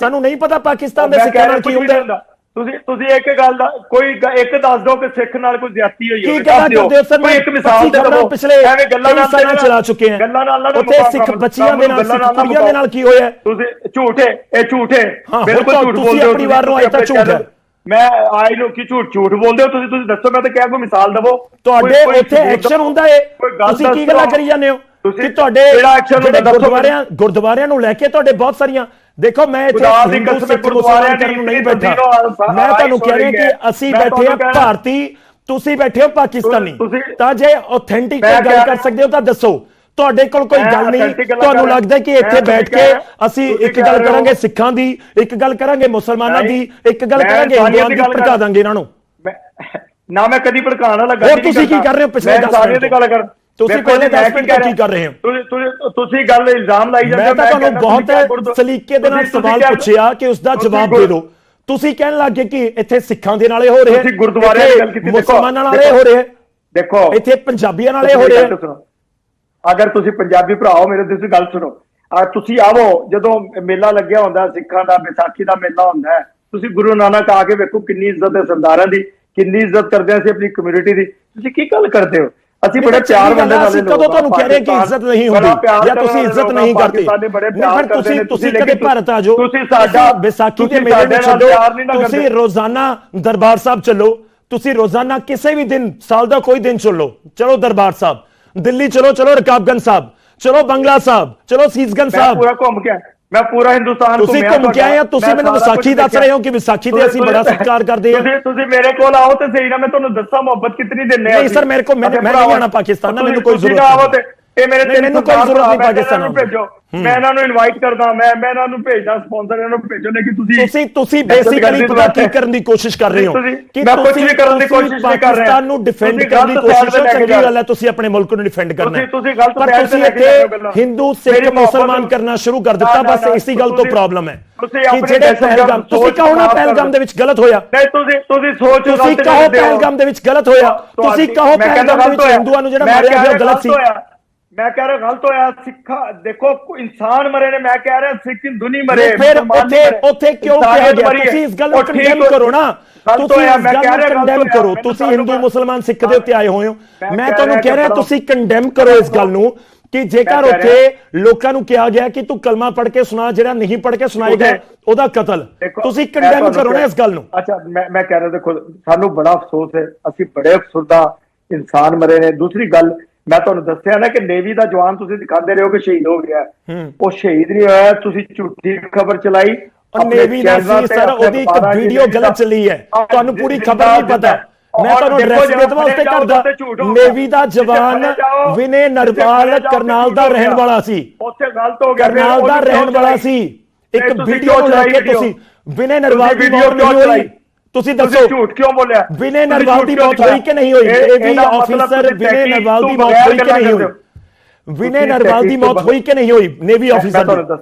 ਸਾਨੂੰ ਨਹੀਂ ਪਤਾ ਪਾਕਿਸਤਾਨ ਦੇ ਸਿੱਖਾਂ ਨਾਲ ਕੀ ਹੁੰਦਾ। ਤੁਸੀਂ ਤੁਸੀਂ ਇੱਕ ਗੱਲ ਦਾ ਕੋਈ ਗ- ਇੱਕ ਦੱਸ ਦਿਓ ਕਿ ਸਿੱਖ ਨਾਲ ਕੋਈ ਜ਼ਿਆਦਤੀ ਹੋਈ ਕੀ ਹੋਵੇ, ਗੱਲਾਂ ਦੱਸ ਦਿਓ। ਕਰਦੇ ਹੋ? ਸਰ ਕੋਈ ਇੱਕ ਮਿਸਾਲ ਦੇ ਦਿਓ ਪਿਛਲੇ ਐਵੇਂ ਗੱਲਾਂ ਨਾਲ ਚਲਾ ਚੁੱਕੇ ਹਾਂ ਗੱਲਾਂ ਨਾਲ ਨਾ ਉੱਥੇ ਸਿੱਖ ਬੱਚੀਆਂ ਦੇ ਨਾਲ ਸਿੱਖ ਕੁੜੀਆਂ ਦੇ ਨਾਲ ਕੀ ਹੋਇਆ? ਤੁਸੀਂ ਝੂਠੇ ਇਹ ਝੂਠੇ। ਹਾਂ, ਬਿਲਕੁਲ ਝੂਠ ਤੁਸੀਂ ਬੋਲਦੇ ਹੋ ਆਪਣੀ ਵਾਰ ਨੂੰ ਆਏ ਤਾਂ ਝੂਠ ਹੈ। ਮੈਂ ਆਈ ਲੋਕੀ ਝੂਠ ਝੂਠ ਬੋਲਦੇ ਹੋ ਤੁਸੀਂ ਤੁਸੀਂ ਦੱਸੋ ਮੈਂ ਤਾਂ ਕਿਹਾ ਕੋਈ ਮਿਸਾਲ ਦਵੋ। ਤੁਹਾਡੇ ਉੱਥੇ ਐਕਸ਼ਨ ਹੁੰਦਾ ਏ ਤੁਸੀਂ ਕੀ ਗੱਲਾਂ ਕਰੀ ਜਾਂਦੇ ਹੋ? ਕਿ ਤੁਹਾਡੇ ਜਿਹੜੇ ਦੱਸੋ ਗੁਰਦੁਆਰਿਆਂ ਗੁਰਦੁਆਰਿਆਂ ਨੂੰ ਲੈ ਕੇ ਤੁਹਾਡੇ ਬਹੁਤ ਸਾਰੀਆਂ ਦੇਖੋ ਮੈਂ ਇੱਥੇ ਹਿੰਦੂ ਕਸਮ ਸਿੱਖ ਮੁਸਲਮਾਨ ਕਰਨ ਨਹੀਂ ਬੈਠਾ ਮੈਂ ਤੁਹਾਨੂੰ ਕਹਿ ਰਿਹਾ ਕਿ। ਅਸੀਂ ਬੈਠੇ ਰਿਹਾ- ਭਾਰਤੀ ਤੁਸੀਂ ਬੈਠੇ ਹੋ ਪਾਕਿਸਤਾਨੀ ਤਾਂ ਜੇ ਆਥੈਂਟਿਕ ਗੱਲ ਕਰ ਸਕਦੇ ਹੋ ਤਾਂ ਦੱਸੋ ਤੁਹਾਡੇ ਕੋਲ ਕੋਈ ਗੱਲ ਨਹੀਂ ਤੁਹਾਨੂੰ। ਲੱਗਦਾ ਕਿ ਇੱਥੇ ਬੈਠ ਕੇ ਅਸੀਂ ਇੱਕ ਗੱਲ। ਕਰਾਂਗੇ ਸਿੱਖਾਂ ਦੀ ਇੱਕ ਗੱਲ ਕਰਾਂਗੇ ਮੁਸਲਮਾਨਾਂ ਦੀ ਇੱਕ ਗੱਲ ਕਰਾਂਗੇ ਹਿੰਦੂਆਂ ਦੀ ਭੜਕਾ ਦਾਂਗੇ ਇਹਨਾਂ ਨੂੰ ਨਾ ਮੈਂ ਕਦੀ ਭੜਕਾਉਣ ਹੋਰ ਨਹੀਂ ਤੁਸੀਂ ਕੀ। ਕਰ ਰਹੇ ਹੋ ਪਿਛਲੇ ਮੈਂ ਦਸ ਇਨਸਾਨੀਅਤ ਮਿੰਟ ਦੀ ਗੱਲ ਕਰ ਤੁਸੀਂ ਪਹਿਲੇ 10 ਮਿੰਟ ਕੀ ਕਰ ਰਹੇ ਹੋ? ਤੁਸੀਂ ਗੱਲ ਇਲਜ਼ਾਮ ਲਾਈ ਜਾਂਦੇ ਮੈਂ ਤਾਂ ਤੁਹਾਨੂੰ ਬਹੁਤ ਸਲੀਕੇ ਦੇ ਨਾਲ ਸਵਾਲ ਪੁੱਛਿਆ ਕਿ ਉਸ ਦਾ ਜਵਾਬ ਦੇ ਦਿਓ। ਤੁਸੀਂ ਕਹਿਣ ਲੱਗੇ ਕਿ ਇੱਥੇ ਸਿੱਖਾਂ ਦੇ ਨਾਲੇ ਹੋ ਰਿਹਾ। ਤੁਸੀਂ ਗੁਰਦੁਆਰਿਆਂ ਦੀ ਗੱਲ ਕੀਤੀ ਦੇਖੋ। ਮੁਸਲਮਾਨਾਂ ਨਾਲੇ ਹੋ ਰਿਹਾ। ਦੇਖੋ। ਇੱਥੇ ਪੰਜਾਬੀਆਂ ਨਾਲੇ ਹੋ ਰਿਹਾ। ਅਗਰ ਤੁਸੀਂ ਪੰਜਾਬੀ ਭਰਾਓ ਮੇਰੇ ਤੁਸੀਂ ਗੱਲ ਸੁਣੋ। ਆ ਤੁਸੀਂ ਆਵੋ ਜਦੋਂ ਮੇਲਾ ਲੱਗਿਆ ਹੁੰਦਾ ਸਿੱਖਾਂ ਦਾ ਵਿਸਾਖੀ ਦਾ ਮੇਲਾ ਹੁੰਦਾ ਤੁਸੀਂ ਗੁਰੂ ਨਾਨਕ ਆ ਕੇ ਵੇਖੋ ਕਿੰਨੀ ਇੱਜ਼ਤ ਹੈ ਸਰਦਾਰਾਂ ਦੀ ਕਿੰਨੀ ਇੱਜ਼ਤ ਕਰਦੇ ਸੀ ਆਪਣੀ ਕਮਿਊਨਿਟੀ ਦੀ। ਤੁਸੀਂ ਕੀ ਗੱਲ ਕਰਦੇ ਹੋ? ਅਸੀਂ ਬੜੇ ਪਿਆਰ ਵਾਲੇ ਵਾਲੇ ਲੋਕ ਕਦੋਂ ਤੁਹਾਨੂੰ ਕਹਿ ਕਿ ਇੱਜ਼ਤ ਨਹੀਂ ਹੁੰਦੀ ਜਾਂ ਤੁਸੀਂ ਇੱਜ਼ਤ ਨਹੀਂ ਕਰਦੇ? ਫਿਰ ਤੁਸੀਂ ਤੁਸੀਂ ਕਦੇ ਭਾਰਤ ਆ ਜਾਓ। ਤੁਸੀਂ ਸਾਡਾ ਵਿਸਾਖੀ ਤੇ ਮੇਲੇ ਵਿੱਚ ਚੱਲੋ ਤੁਸੀਂ ਰੋਜ਼ਾਨਾ ਦਰਬਾਰ ਸਾਹਿਬ ਚੱਲੋ। ਤੁਸੀਂ ਰੋਜ਼ਾਨਾ ਕਿਸੇ ਵੀ ਦਿਨ ਸਾਲ ਦਾ ਕੋਈ ਦਿਨ ਚੁਣ ਚਲੋ ਦਰਬਾਰ ਸਾਹਿਬ। ਦਿੱਲੀ ਚਲੋ ਚਲੋ ਰਕਾਬਗੰਜ ਸਾਹਿਬ। ਚਲੋ ਬੰਗਲਾ ਸਾਹਿਬ। ਚਲੋ ਸੀਸਗੰਜ ਸਾਹਿਬ। ਪੂਰਾ ਘੁੰਮ ਕੇ ਮੈਂ ਪੂਰਾ ਹਿੰਦੁਸਤਾਨ ਤੁਸੀਂ ਘੁੰਮ ਕੇ ਆਏ ਆ ਤੁਸੀਂ ਮੈਨੂੰ ਵਿਸਾਖੀ ਦੱਸ ਰਹੇ ਹੋ ਕਿ ਵਿਸਾਖੀ ਤੇ ਅਸੀਂ ਬੜਾ ਸਤਿਕਾਰ ਕਰਦੇ ਹਾਂ। ਤੁਸੀਂ ਤੁਸੀਂ ਮੇਰੇ ਕੋਲ ਆਓ ਤੇ ਸਹੀ ਨਾ ਮੈਂ ਤੁਹਾਨੂੰ ਦੱਸਾਂ ਮੁਹੱਬਤ ਕਿੰਨੀ ਦਿੰਨੇ ਆ ਨਹੀਂ ਸਰ ਮੇਰੇ ਕੋਲ ਮੈਂ ਨਹੀਂ ਆਣਾ ਪਾਕਿਸਤਾਨ ਮੈਨੂੰ ਕੋਈ ਜ਼ਰੂਰਤ ਨਹੀਂ। ਇਹ ਮੇਰੇ ਤੇ ਮੈਨੂੰ ਕੋਈ ਜ਼ਰੂਰਤ ਨਹੀਂ ਪਾਕਿਸਤਾਨ ਨੂੰ ਭੇਜੋ। ਮੈਂ ਇਹਨਾਂ ਨੂੰ ਇਨਵਾਈਟ ਕਰਦਾ ਮੈਂ ਮੈਂ ਇਹਨਾਂ ਨੂੰ ਭੇਜਦਾ ਸਪਾਂਸਰ ਇਹਨਾਂ ਨੂੰ ਭੇਜੋ ਨੇ ਕਿ ਤੁਸੀਂ ਤੁਸੀਂ ਤੁਸੀਂ ਬੇਸਿਕਲੀ ਪਤਾ ਕਰਨ ਦੀ ਕੋਸ਼ਿਸ਼ ਕਰ ਰਹੇ ਹੋ। ਕਿ ਮੈਂ ਕੁਝ ਵੀ ਕਰਨ ਦੀ ਕੋਸ਼ਿਸ਼ ਨਹੀਂ ਕਰ ਰਿਹਾ। ਪਾਕਿਸਤਾਨ ਨੂੰ ਡਿਫੈਂਡ ਕਰਨ ਦੀ ਕੋਸ਼ਿਸ਼ ਚੰਗੀ ਗੱਲ ਹੈ ਤੁਸੀਂ ਆਪਣੇ ਮੁਲਕ ਨੂੰ ਡਿਫੈਂਡ ਕਰਨਾ ਤੁਸੀਂ ਤੁਸੀਂ ਗਲਤ ਪਰ ਤੁਸੀਂ ਇੱਥੇ ਹਿੰਦੂ ਸਿੱਖ ਮੁਸਲਮਾਨ ਕਰਨਾ ਸ਼ੁਰੂ ਕਰ ਦਿੱਤਾ ਬਸ ਇਸੇ ਗੱਲ ਤੋਂ ਪ੍ਰੋਬਲਮ ਹੈ ਕਿ ਜਿਹੜੇ ਪਹਿਲਗਾਮ ਤੁਸੀਂ ਕਹੋ ਨਾ ਪਹਿਲਗਾਮ ਦੇ ਵਿੱਚ ਗਲਤ ਹੋਇਆ। ਨਹੀਂ ਤੁਸੀਂ ਤੁਸੀਂ ਸੋਚ ਤੁਸੀਂ ਕਹੋ ਪਹਿਲਗਾਮ ਦੇ ਵਿੱਚ ਗਲਤ ਹੋਇਆ। ਤੁਸੀਂ ਕਹੋ ਪਹਿਲਗਾਮ ਦੇ ਵਿੱਚ ਹਿੰਦੂਆਂ ਨੂੰ ਜਿਹੜਾ ਮਾਰਿਆ ਗਿਆ ਗਲਤ ਸੀ। ਮੈਂ ਕਹਿ ਰਿਹਾ ਗਲਤ ਹੋਇਆ ਸਿੱਖਾ ਦੇਖੋ ਇਨਸਾਨ ਮਰੇ ਨੇ ਮੈਂ ਕਹਿ ਰਿਹਾ ਸਿੱਖ ਦੁਨੀ ਮਰੇ ਫਿਰ ਉੱਥੇ ਉੱਥੇ ਕਿਉਂ ਕਿਹਾ ਗਿਆ? ਤੁਸੀਂ ਇਸ ਗੱਲ ਨੂੰ ਕੰਡੈਮ ਕਰੋ ਨਾ। ਤੁਸੀਂ ਮੈਂ ਕਹਿ ਰਿਹਾ ਕੰਡੈਮ ਕਰੋ। ਤੁਸੀਂ ਹਿੰਦੂ ਮੁਸਲਮਾਨ ਸਿੱਖ ਦੇ ਉੱਤੇ ਆਏ ਹੋਏ ਹੋ। ਮੈਂ ਤੁਹਾਨੂੰ ਕਹਿ ਰਿਹਾ ਤੁਸੀਂ ਕੰਡੈਮ ਕਰੋ ਇਸ ਗੱਲ ਨੂੰ ਕਿ ਜੇਕਰ ਉੱਥੇ ਲੋਕਾਂ ਨੂੰ ਕਿਹਾ ਗਿਆ ਕਿ ਤੂੰ ਕਲਮਾ ਪੜ੍ਹ ਕੇ ਸੁਣਾ ਜਿਹੜਾ ਨਹੀਂ ਪੜ੍ਹ ਕੇ ਸੁਣਾਏਗਾ ਉਹਦਾ ਕਤਲ। ਤੁਸੀਂ ਕੰਡੈਮ ਕਰੋ ਨਾ ਇਸ ਗੱਲ ਨੂੰ। ਅੱਛਾ ਮੈਂ ਮੈਂ ਕਹਿ ਰਿਹਾ ਦੇਖੋ ਸਾਨੂੰ ਬੜਾ ਅਫਸੋਸ ਹੈ। ਅਸੀਂ ਬੜੇ ਅਫਸੋਸ ਦਾ ਇਨਸਾਨ ਮਰੇ ਨੇ। ਦੂਸਰੀ ਗੱਲ ਮੈਂ ਤੁਹਾਨੂੰ ਦੱਸਿਆ ਨਾ ਕਿ ਨੇਵੀ ਦਾ ਜਵਾਨ ਤੁਸੀਂ ਦਿਖਾਉਂਦੇ ਰਹੋ ਕਿ ਸ਼ਹੀਦ ਹੋ ਗਿਆ। ਉਹ ਸ਼ਹੀਦ ਨਹੀਂ ਹੋਇਆ ਤੁਸੀਂ ਝੂਠੀ ਖਬਰ ਚਲਾਈ। ਨੇਵੀ ਦਾ ਸੀ ਸਰ ਉਹਦੀ ਇੱਕ ਵੀਡੀਓ ਗਲਤ ਚੱਲੀ ਹੈ। ਤੁਹਾਨੂੰ ਪੂਰੀ ਖਬਰ ਨਹੀਂ ਪਤਾ। ਮੈਂ ਤੁਹਾਨੂੰ ਐਡਰੈਸ ਦੇ ਦਵਾਂ ਉੱਤੇ ਕਰਦਾ ਨੇਵੀ ਦਾ ਜਵਾਨ ਵਿਨੇ ਨਰਵਾਲ ਕਰਨਾਲ ਦਾ ਰਹਿਣ ਵਾਲਾ ਸੀ। ਉੱਥੇ ਗਲਤ ਹੋ ਗਿਆ ਕਰਨਾਲ ਦਾ ਰਹਿਣ ਵਾਲਾ ਸੀ। ਇੱਕ ਵੀਡੀਓ ਚਲਾਈ ਤੁਸੀਂ ਵਿਨੇ ਨਰਵਾਲ ਦੀ ਮੌਤ ਨਹੀਂ ਤੁਸੀਂ ਦੱਸੋ ਝੂਠ ਕਿਉਂ ਬੋਲਿਆ? ਵਿਨੇ ਨਰਵਾਲ ਦੀ ਮੌਤ ਹੋਈ ਕਿ ਨਹੀਂ ਹੋਈ? ਇਹ ਵੀ ਆਫੀਸਰ ਵਿਨੇ ਨਰਵਾਲ ਦੀ ਮੌਤ ਹੋਈ ਕਿ ਨਹੀਂ ਹੋਈ? ਵਿਨੇ ਨਰਵਾਲ ਦੀ ਮੌਤ ਹੋਈ ਕਿ ਨਹੀਂ ਹੋਈ? ਨੇਵੀ ਆਫੀਸਰ ਤੁਹਾਨੂੰ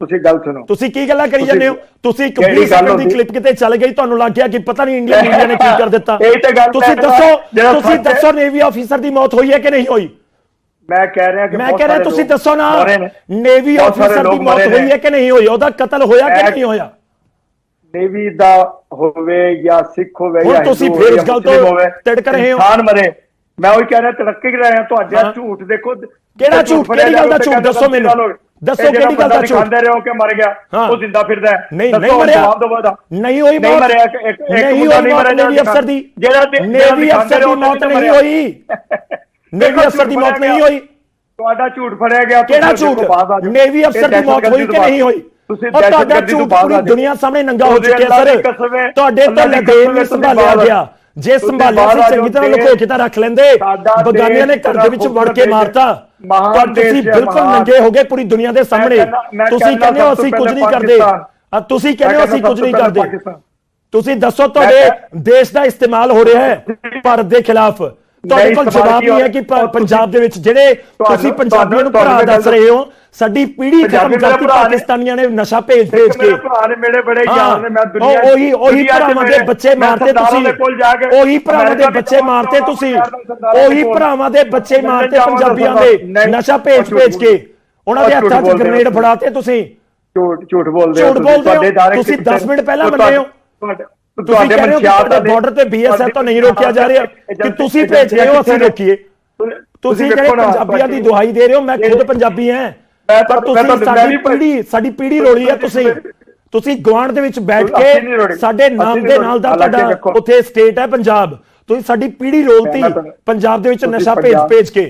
ਤੁਸੀਂ ਗੱਲ ਸੁਣੋ। ਤੁਸੀਂ ਕੀ ਗੱਲਾਂ ਕਰੀ ਜਾਂਦੇ ਹੋ? ਤੁਸੀਂ ਇੱਕ 20 ਸੈਕਿੰਡ ਦੀ ਕਲਿੱਪ ਕਿਤੇ ਚੱਲ ਗਈ ਤੁਹਾਨੂੰ ਲੱਗ ਗਿਆ ਕਿ ਪਤਾ ਨਹੀਂ ਇੰਡੀਆ ਮੀਡੀਆ ਨੇ ਕੀ ਕਰ ਦਿੱਤਾ। ਤੁਸੀਂ ਦੱਸੋ ਤੁਸੀਂ ਦੱਸੋ ਨੇਵੀ ਆਫੀਸਰ ਦੀ ਮੌਤ ਹੋਈ ਹੈ ਕਿ ਨਹੀਂ ਹੋਈ? ਮੈਂ ਕਹਿ ਰਿਹਾ ਕਿ ਮੈਂ ਕਹਿ ਰਿਹਾ ਤੁਸੀਂ ਦੱਸੋ ਨਾ ਨੇਵੀ ਆਫੀਸਰ ਦੀ ਮੌਤ ਹੋਈ ਹੈ ਕਿ ਨਹੀਂ ਹੋਈ? ਉਹਦਾ ਕਤਲ ਹੋਇਆ ਕਿ ਨਹੀਂ ਹੋਇਆ? ਨੇਵੀ ਦਾ ਹੋਵੇ ਜਾਂ ਸਿੱਖ ਹੋਵੇ ਜਾਂ ਤੁਸੀਂ ਫਿਰ ਇਸ ਗੱਲ ਤੋਂ ਤਿੜਕ ਰਹੇ ਹੋ। ਇਨਸਾਨ ਮਰੇ। ਮੈਂ ਉਹੀ ਕਹਿ ਰਿਹਾ ਤੜਕੇ ਕਿ ਰਿਹਾ ਤੁਹਾਡੇ ਝੂਠ। ਦੇਖੋ ਕਿਹੜਾ ਝੂਠ? ਕਿਹੜੀ ਗੱਲ ਦਾ ਝੂਠ? ਦੱਸੋ ਮੈਨੂੰ। ਦੱਸੋ ਕਿਹੜੀ ਗੱਲ ਦਾ ਝੂਠ? ਖਾਂਦੇ ਰਹੋ ਕਿ ਮਰ ਗਿਆ ਉਹ ਜ਼ਿੰਦਾ ਫਿਰਦਾ ਨਹੀਂ ਨਹੀਂ ਮਰਿਆ। ਨਹੀਂ ਹੋਈ ਨਹੀਂ ਮਰਿਆ ਇੱਕ ਨਹੀਂ ਮਰਿਆ ਨੇਵੀ ਅਫਸਰ ਦੀ ਜਿਹੜਾ ਨੇਵੀ ਅਫਸਰ ਦੀ ਮੌਤ ਨਹੀਂ ਹੋਈ। ਨੇਵੀ ਅਫਸਰ ਦੀ ਮੌਤ ਨਹੀਂ ਹੋਈ। ਤੁਹਾਡਾ ਝੂਠ ਫੜਿਆ ਗਿਆ ਕਿਹੜਾ ਝੂਠ? ਨੇਵੀ ਅਫਸਰ ਦੀ ਮੌਤ ਹੋਈ ਕਿ ਨਹੀਂ ਹੋਈ? ਤੁਸੀਂ ਦਹਿਸ਼ਤਗਰਦੀ ਤੋਂ ਬਾਹਰ ਆ ਦੁਨੀਆ ਸਾਹਮਣੇ ਨੰਗਾ ਹੋ ਚੁੱਕਿਆ ਸਰ। ਤੁਹਾਡੇ ਤੋਂ ਲਗੇਮ ਨਹੀਂ ਸੰਭਾਲਿਆ ਗਿਆ ਜੇ ਸੰਭਾਲਿਆ ਸੀ ਚੰਗੀ ਤਰ੍ਹਾਂ ਲੁਕੋ ਕੇ ਰੱਖ ਲੈਂਦੇ। ਬਗਾਨਿਆਂ ਨੇ ਘਰ ਦੇ ਵਿੱਚ ਵੜ ਕੇ ਮਾਰਤਾ। ਪਰ ਤੁਸੀਂ ਬਿਲਕੁਲ ਨੰਗੇ ਹੋ ਗਏ ਪੂਰੀ ਦੁਨੀਆ ਦੇ ਸਾਹਮਣੇ। ਤੁਸੀਂ ਕਹਿੰਦੇ ਹੋ ਅਸੀਂ ਕੁਝ ਨਹੀਂ ਕਰਦੇ। ਤੁਸੀਂ ਕਹਿੰਦੇ ਹੋ ਅਸੀਂ ਕੁਝ ਨਹੀਂ ਕਰਦੇ। ਤੁਸੀਂ ਦੱਸੋ ਤੁਹਾਡੇ ਦੇਸ਼ ਦਾ ਇਸਤੇਮਾਲ ਹੋ ਰਿਹਾ ਹੈ ਭਾਰਤ ਦੇ ਖਿਲਾਫ। ਤੁਹਾਡੇ ਕੋਲ ਜਵਾਬ ਨਹੀਂ ਹੈ ਕਿ ਪੰਜਾਬ ਦੇ ਵਿੱਚ ਜਿਹੜੇ ਤੁਸੀਂ ਪੰਜਾਬੀਆਂ ਨੂੰ ਭਰਾ ਦੱਸ ਰਹੇ ਹੋ ਸਾਡੀ ਪੀੜ੍ਹੀ ਖਤਮ ਕਰਤੀ ਪਾਕਿਸਤਾਨੀਆਂ ਨੇ ਨਸ਼ਾ ਭੇਜ ਭੇਜ ਕੇ ਮੇਰੇ ਭਰਾ ਨੇ ਮੇਰੇ ਬੜੇ ਯਾਰ ਨੇ ਮੈਂ ਦੁਨੀਆ ਉਹੀ ਉਹੀ ਭਰਾਵਾਂ ਦੇ ਬੱਚੇ ਮਾਰਤੇ ਤੁਸੀਂ। ਉਹੀ ਭਰਾਵਾਂ ਦੇ ਬੱਚੇ ਮਾਰਤੇ ਤੁਸੀਂ। ਉਹੀ ਭਰਾਵਾਂ ਦੇ ਬੱਚੇ ਮਾਰਤੇ ਪੰਜਾਬੀਆਂ ਦੇ ਨਸ਼ਾ ਭੇਜ ਭੇਜ ਕੇ। ਉਹਨਾਂ ਦੇ ਹੱਥਾਂ 'ਚ ਗ੍ਰਨੇਡ ਫੜਾਤੇ ਤੁਸੀਂ। ਝੂਠ ਝੂਠ ਬੋਲਦੇ ਹੋ ਤੁਸੀਂ। 10 ਮਿੰਟ ਪਹਿਲਾਂ ਮੰਨੇ ਹੋ ਤੁਹਾਡੇ ਮਨਸ਼ਾਪ ਦਾ ਬਾਰਡਰ ਤੇ ਬੀਐਸਐਫ ਤੋਂ ਨਹੀਂ ਰੋਕਿਆ ਜਾ ਰਿਹਾ ਕਿ ਤੁਸੀਂ ਭੇਜ ਰਹੇ ਹੋ ਅਸੀਂ ਰੋਕੀਏ। ਤੁਸੀਂ ਜਿਹੜੇ ਪੰਜਾਬੀਆਂ ਦੀ ਦੁਹਾਈ ਦੇ ਰਹੇ ਹੋ ਮੈਂ ਖੁਦ ਪੰਜਾਬੀ ਹਾਂ। ਮੈਂ ਤਾਂ ਤੁਸੀਂ ਸਾਡੀ ਪੀੜੀ ਸਾਡੀ ਪੀੜੀ ਰੋਲੀ ਹੈ ਤੁਸੀਂ। ਤੁਸੀਂ ਗਵਾਂਡ ਦੇ ਵਿੱਚ ਬੈਠ ਕੇ ਸਾਡੇ ਨਾਮ ਦੇ ਨਾਲ ਦਾ ਤੁਹਾਡਾ ਉੱਥੇ ਸਟੇਟ ਹੈ ਪੰਜਾਬ। ਤੁਸੀਂ ਸਾਡੀ ਪੀੜੀ ਰੋਲਤੀ ਪੰਜਾਬ ਦੇ ਵਿੱਚ ਨਸ਼ਾ ਭੇਜ ਭੇਜ ਕੇ।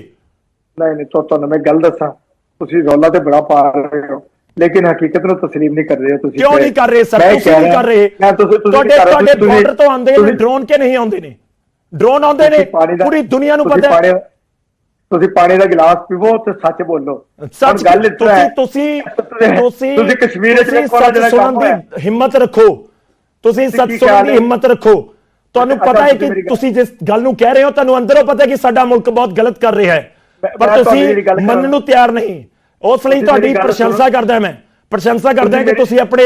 ਨਹੀਂ ਨਹੀਂ ਤੁਹਾਨੂੰ ਮੈਂ ਗੱਲ ਦੱਸਾਂ। ਤੁਸੀਂ ਰੋਲਾ ਤੇ ਬੜਾ ਪਾ ਰਹੇ ਹੋ। ਲੇਕਿਨ ਹਕੀਕਤ ਨੂੰ ਤਸلیم ਨਹੀਂ ਕਰ ਰਹੇ ਤੁਸੀਂ ਕਿਉਂ ਨਹੀਂ ਕਰ ਰਹੇ ਸਰ? ਤੁਸੀਂ ਨਹੀਂ ਕਰ ਰਹੇ। ਤੁਹਾਡੇ ਤੁਹਾਡੇ ਬਾਰਡਰ ਤੋਂ ਆਉਂਦੇ ਨੇ ਡਰੋਨ ਕੇ ਨਹੀਂ ਆਉਂਦੇ ਨੇ? ਡਰੋਨ ਆਉਂਦੇ ਨੇ? ਪੂਰੀ ਦੁਨੀਆ ਨੂੰ ਪਤਾ ਹੈ। ਤੁਸੀਂ ਪਾਣੀ ਦਾ ਗਲਾਸ ਪੀਵੋ ਤੇ ਸੱਚ ਬੋਲੋ। ਸੱਚ ਗੱਲ ਇੱਥੇ ਤੁਸੀਂ ਤੁਸੀਂ ਤੁਸੀਂ ਕਸ਼ਮੀਰ ਵਿੱਚ ਸੱਚ ਸੁਣਨ ਦੀ ਹਿੰਮਤ ਰੱਖੋ। ਤੁਸੀਂ ਸੱਚ ਸੁਣਨ ਦੀ ਹਿੰਮਤ ਰੱਖੋ। ਤੁਹਾਨੂੰ ਪਤਾ ਹੈ ਕਿ ਤੁਸੀਂ ਜਿਸ ਗੱਲ ਨੂੰ ਕਹਿ ਰਹੇ ਹੋ ਤੁਹਾਨੂੰ ਅੰਦਰੋਂ ਪਤਾ ਹੈ ਕਿ ਸਾਡਾ ਮੁਲਕ ਬਹੁਤ ਗਲਤ ਕਰ ਰਿਹਾ ਹੈ। ਪਰ ਤੁਸੀਂ ਮੰਨਣ ਨੂੰ ਤਿਆਰ ਨਹੀਂ। ਉਸ ਲਈ ਤੁਹਾਡੀ ਪ੍ਰਸ਼ੰਸਾ ਕਰਦਾ ਮੈਂ। ਪ੍ਰਸ਼ੰਸਾ ਕਰਦਾ ਕਿ ਤੁਸੀਂ ਆਪਣੇ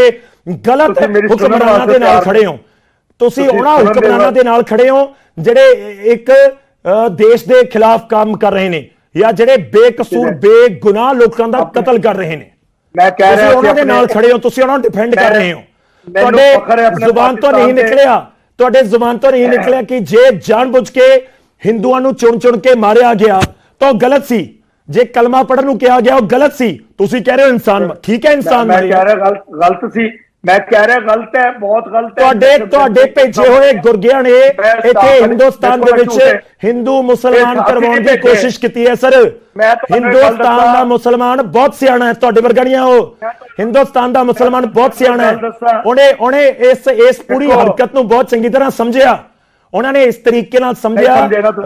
ਗਲਤ ਹੁਕਮਰਾਨਾਂ ਦੇ ਨਾਲ ਖੜੇ ਹੋ। ਤੁਸੀਂ ਉਹਨਾਂ ਹੁਕਮਰਾਨਾਂ ਦੇ ਨਾਲ ਖੜੇ ਹੋ ਜਿਹੜੇ ਇੱਕ ਦੇਸ਼ ਦੇ ਖਿਲਾਫ ਕੰਮ ਕਰ ਰਹੇ ਨੇ ਜਾਂ ਜਿਹੜੇ ਬੇਕਸੂਰ ਬੇਗੁਨਾਹ ਲੋਕਾਂ ਦਾ ਕਤਲ ਕਰ ਰਹੇ ਨੇ। ਮੈਂ ਕਹਿ ਰਿਹਾ ਕਿ ਉਹਨਾਂ ਦੇ ਨਾਲ ਖੜੇ ਹੋ ਤੁਸੀਂ ਉਹਨਾਂ ਨੂੰ ਡਿਫੈਂਡ ਕਰ ਰਹੇ ਹੋ। ਤੁਹਾਡੇ ਜ਼ੁਬਾਨ ਤੋਂ ਨਹੀਂ ਨਿਕਲਿਆ ਤੁਹਾਡੇ ਜ਼ੁਬਾਨ ਤੋਂ ਨਹੀਂ ਨਿਕਲਿਆ ਕਿ ਜੇ ਜਾਣ ਬੁੱਝ ਕੇ ਹਿੰਦੂਆਂ ਨੂੰ ਚੁਣ ਚੁਣ ਕੇ ਮਾਰਿਆ ਗਿਆ ਤਾਂ ਉਹ ਗਲਤ ਸੀ। ਜੇ ਕਲਮਾ ਪੜਨ ਨੂੰ ਕਿਹਾ ਗਿਆ ਉਹ ਗਲਤ ਸੀ। ਤੁਸੀਂ ਕਹਿ ਰਹੇ ਹੋ ਇਨਸਾਨ ਠੀਕ ਹੈ ਇਨਸਾਨ ਮੈਂ ਕਹਿ ਰਿਹਾ ਗਲਤ ਸੀ। ਮੈਂ ਕਹਿ ਰਿਹਾ ਗਲਤ ਹੈ ਬਹੁਤ ਗਲਤ ਹੈ ਤੁਹਾਡੇ ਤੁਹਾਡੇ ਭੇਜੇ ਹੋਏ ਗੁਰਗਿਆਂ ਨੇ ਇੱਥੇ ਹਿੰਦੁਸਤਾਨ ਦੇ ਵਿੱਚ। ਹਿੰਦੂ ਮੁਸਲਮਾਨ ਕਰਵਾਉਣ ਦੀ। ਕੋਸ਼ਿਸ਼ ਕੀਤੀ ਹੈ ਸਰ ਹਿੰਦੁਸਤਾਨ ਦੱਸਾਂ। ਦਾ ਮੁਸਲਮਾਨ ਬਹੁਤ ਸਿਆਣਾ ਹੈ ਤੁਹਾਡੇ ਵਰਗਾ ਨਹੀਂ ਉਹ ਹਿੰਦੁਸਤਾਨ ਦਾ ਮੁਸਲਮਾਨ ਬਹੁਤ ਸਿਆਣਾ ਹੈ। ਉਹਨੇ ਉਹਨੇ ਇਸ ਇਸ ਪੂਰੀ। ਹਰਕਤ ਨੂੰ ਬਹੁਤ ਚੰਗੀ ਤਰ੍ਹਾਂ ਸਮਝਿਆ ਉਹਨਾਂ ਨੇ ਇਸ ਤਰੀਕੇ ਨਾਲ ਸਮਝਿਆ